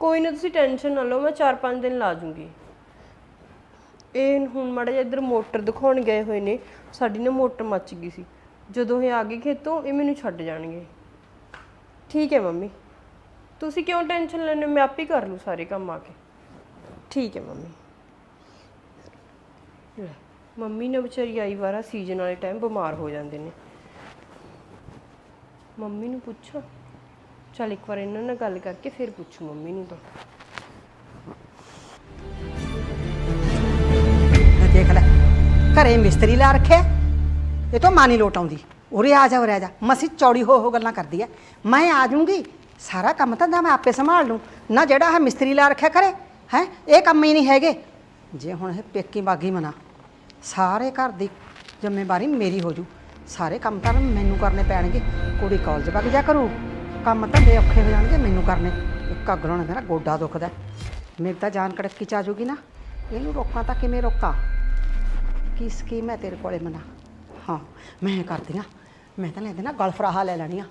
ਕੋਈ ਨਾ, ਤੁਸੀਂ ਟੈਨਸ਼ਨ ਨਾ ਲਓ, ਮੈਂ 4-5 ਦਿਨ ਲਾ ਜੂੰਗੀ। ਇਹ ਹੁਣ ਮਾੜਾ ਜਿਹਾ ਇੱਧਰ ਮੋਟਰ ਦਿਖਾਉਣ ਗਏ ਹੋਏ ਨੇ ਸਾਡੀ ਨਾ ਮੋਟਰ ਮੱਚ ਗਈ ਸੀ। ਜਦੋਂ ਇਹ ਆ ਗਏ ਖੇਤੋਂ ਇਹ ਮੈਨੂੰ ਛੱਡ ਜਾਣਗੇ। ਠੀਕ ਹੈ ਮੰਮੀ। ਤੁਸੀਂ ਕਿਉਂ ਟੈਨਸ਼ਨ ਲੈਂਦੇ ਹੋ? ਮੈਂ ਆਪ ਕਰ ਲੂ ਸਾਰੇ ਕੰਮ ਆ ਕੇ। ਠੀਕ ਹੈ ਮੰਮੀ। ਲੈ, ਮੰਮੀ ਨੇ ਵਿਚਾਰੀ ਆਈ ਵਾਰਾ ਸੀਜ਼ਨ ਵਾਲੇ ਟਾਈਮ ਬਿਮਾਰ ਹੋ ਜਾਂਦੇ ਨੇ। ਮੰਮੀ ਨੂੰ ਪੁੱਛਾਂ। ਚਲ ਇੱਕ ਵਾਰ ਇਹਨਾਂ ਨਾਲ ਗੱਲ ਕਰਕੇ ਫਿਰ ਪੁੱਛੂ ਮੰਮੀ ਨੂੰ ਤਾਂ। ਘਰੇ ਮਿਸਤਰੀ ਲਾ ਰੱਖਿਆ ਇਹ ਤਾਂ ਮਾਨੀ ਲੋਟ ਆਉਂਦੀ। ਉਰੇ ਆ ਜਾ, ਉਰੇ ਆ ਜਾ। ਮਸੀ ਚੌੜੀ ਹੋ ਹੋ ਗੱਲਾਂ ਕਰਦੀ ਐ ਮੈਂ ਆ ਜਾਊਂਗੀ। ਸਾਰਾ ਕੰਮ ਧੰਦਾ ਮੈਂ ਆਪੇ ਸੰਭਾਲ ਲੂੰ। ਨਾ ਜਿਹੜਾ ਹੈ ਮਿਸਤਰੀ ਲਾ ਰੱਖਿਆ ਕਰੇ, ਹੈ? ਇਹ ਕੰਮ ਹੀ ਨਹੀਂ ਹੈਗੇ। ਜੇ ਹੁਣ ਇਹ ਪੇਕੀ ਬਾਗੀ ਮਨਾ, ਸਾਰੇ ਘਰ ਦੀ ਜ਼ਿੰਮੇਵਾਰੀ ਮੇਰੀ ਹੋ ਜੂ। ਸਾਰੇ ਕੰਮ ਤਾਂ ਮੈਨੂੰ ਕਰਨੇ ਪੈਣਗੇ। ਕੁੜੀ ਕਾਲਜ ਵਗ ਜਾ ਕਰੂ। ਕੰਮ ਤਾਂ ਦੇ ਔਖੇ ਹੋ ਜਾਣਗੇ ਮੈਨੂੰ ਕਰਨੇ। ਇੱਕ ਅਗਲੋਂ ਮੇਰਾ ਗੋਡਾ ਦੁਖਦਾ ਮੇਰੇ ਤਾਂ ਜਾਨ ਕੜਕੀ ਚ ਆ ਜੂਗੀ ਨਾ। ਇਹਨੂੰ ਰੋਕਾਂ ਤਾਂ ਕਿਵੇਂ ਰੋਕਾਂ? ਕੀ ਸਕੀਮ ਹੈ ਤੇਰੇ ਕੋਲੇ ਮਨਾ ਹਾਂ, ਮੈਂ ਕਰਦੀ ਆ ਮੈਂ ਤਾਂ ਲੈਂਦੇ ਨਾ ਗਲਫਰਾਹਾ ਲੈ ਲੈਣੀ ਆ।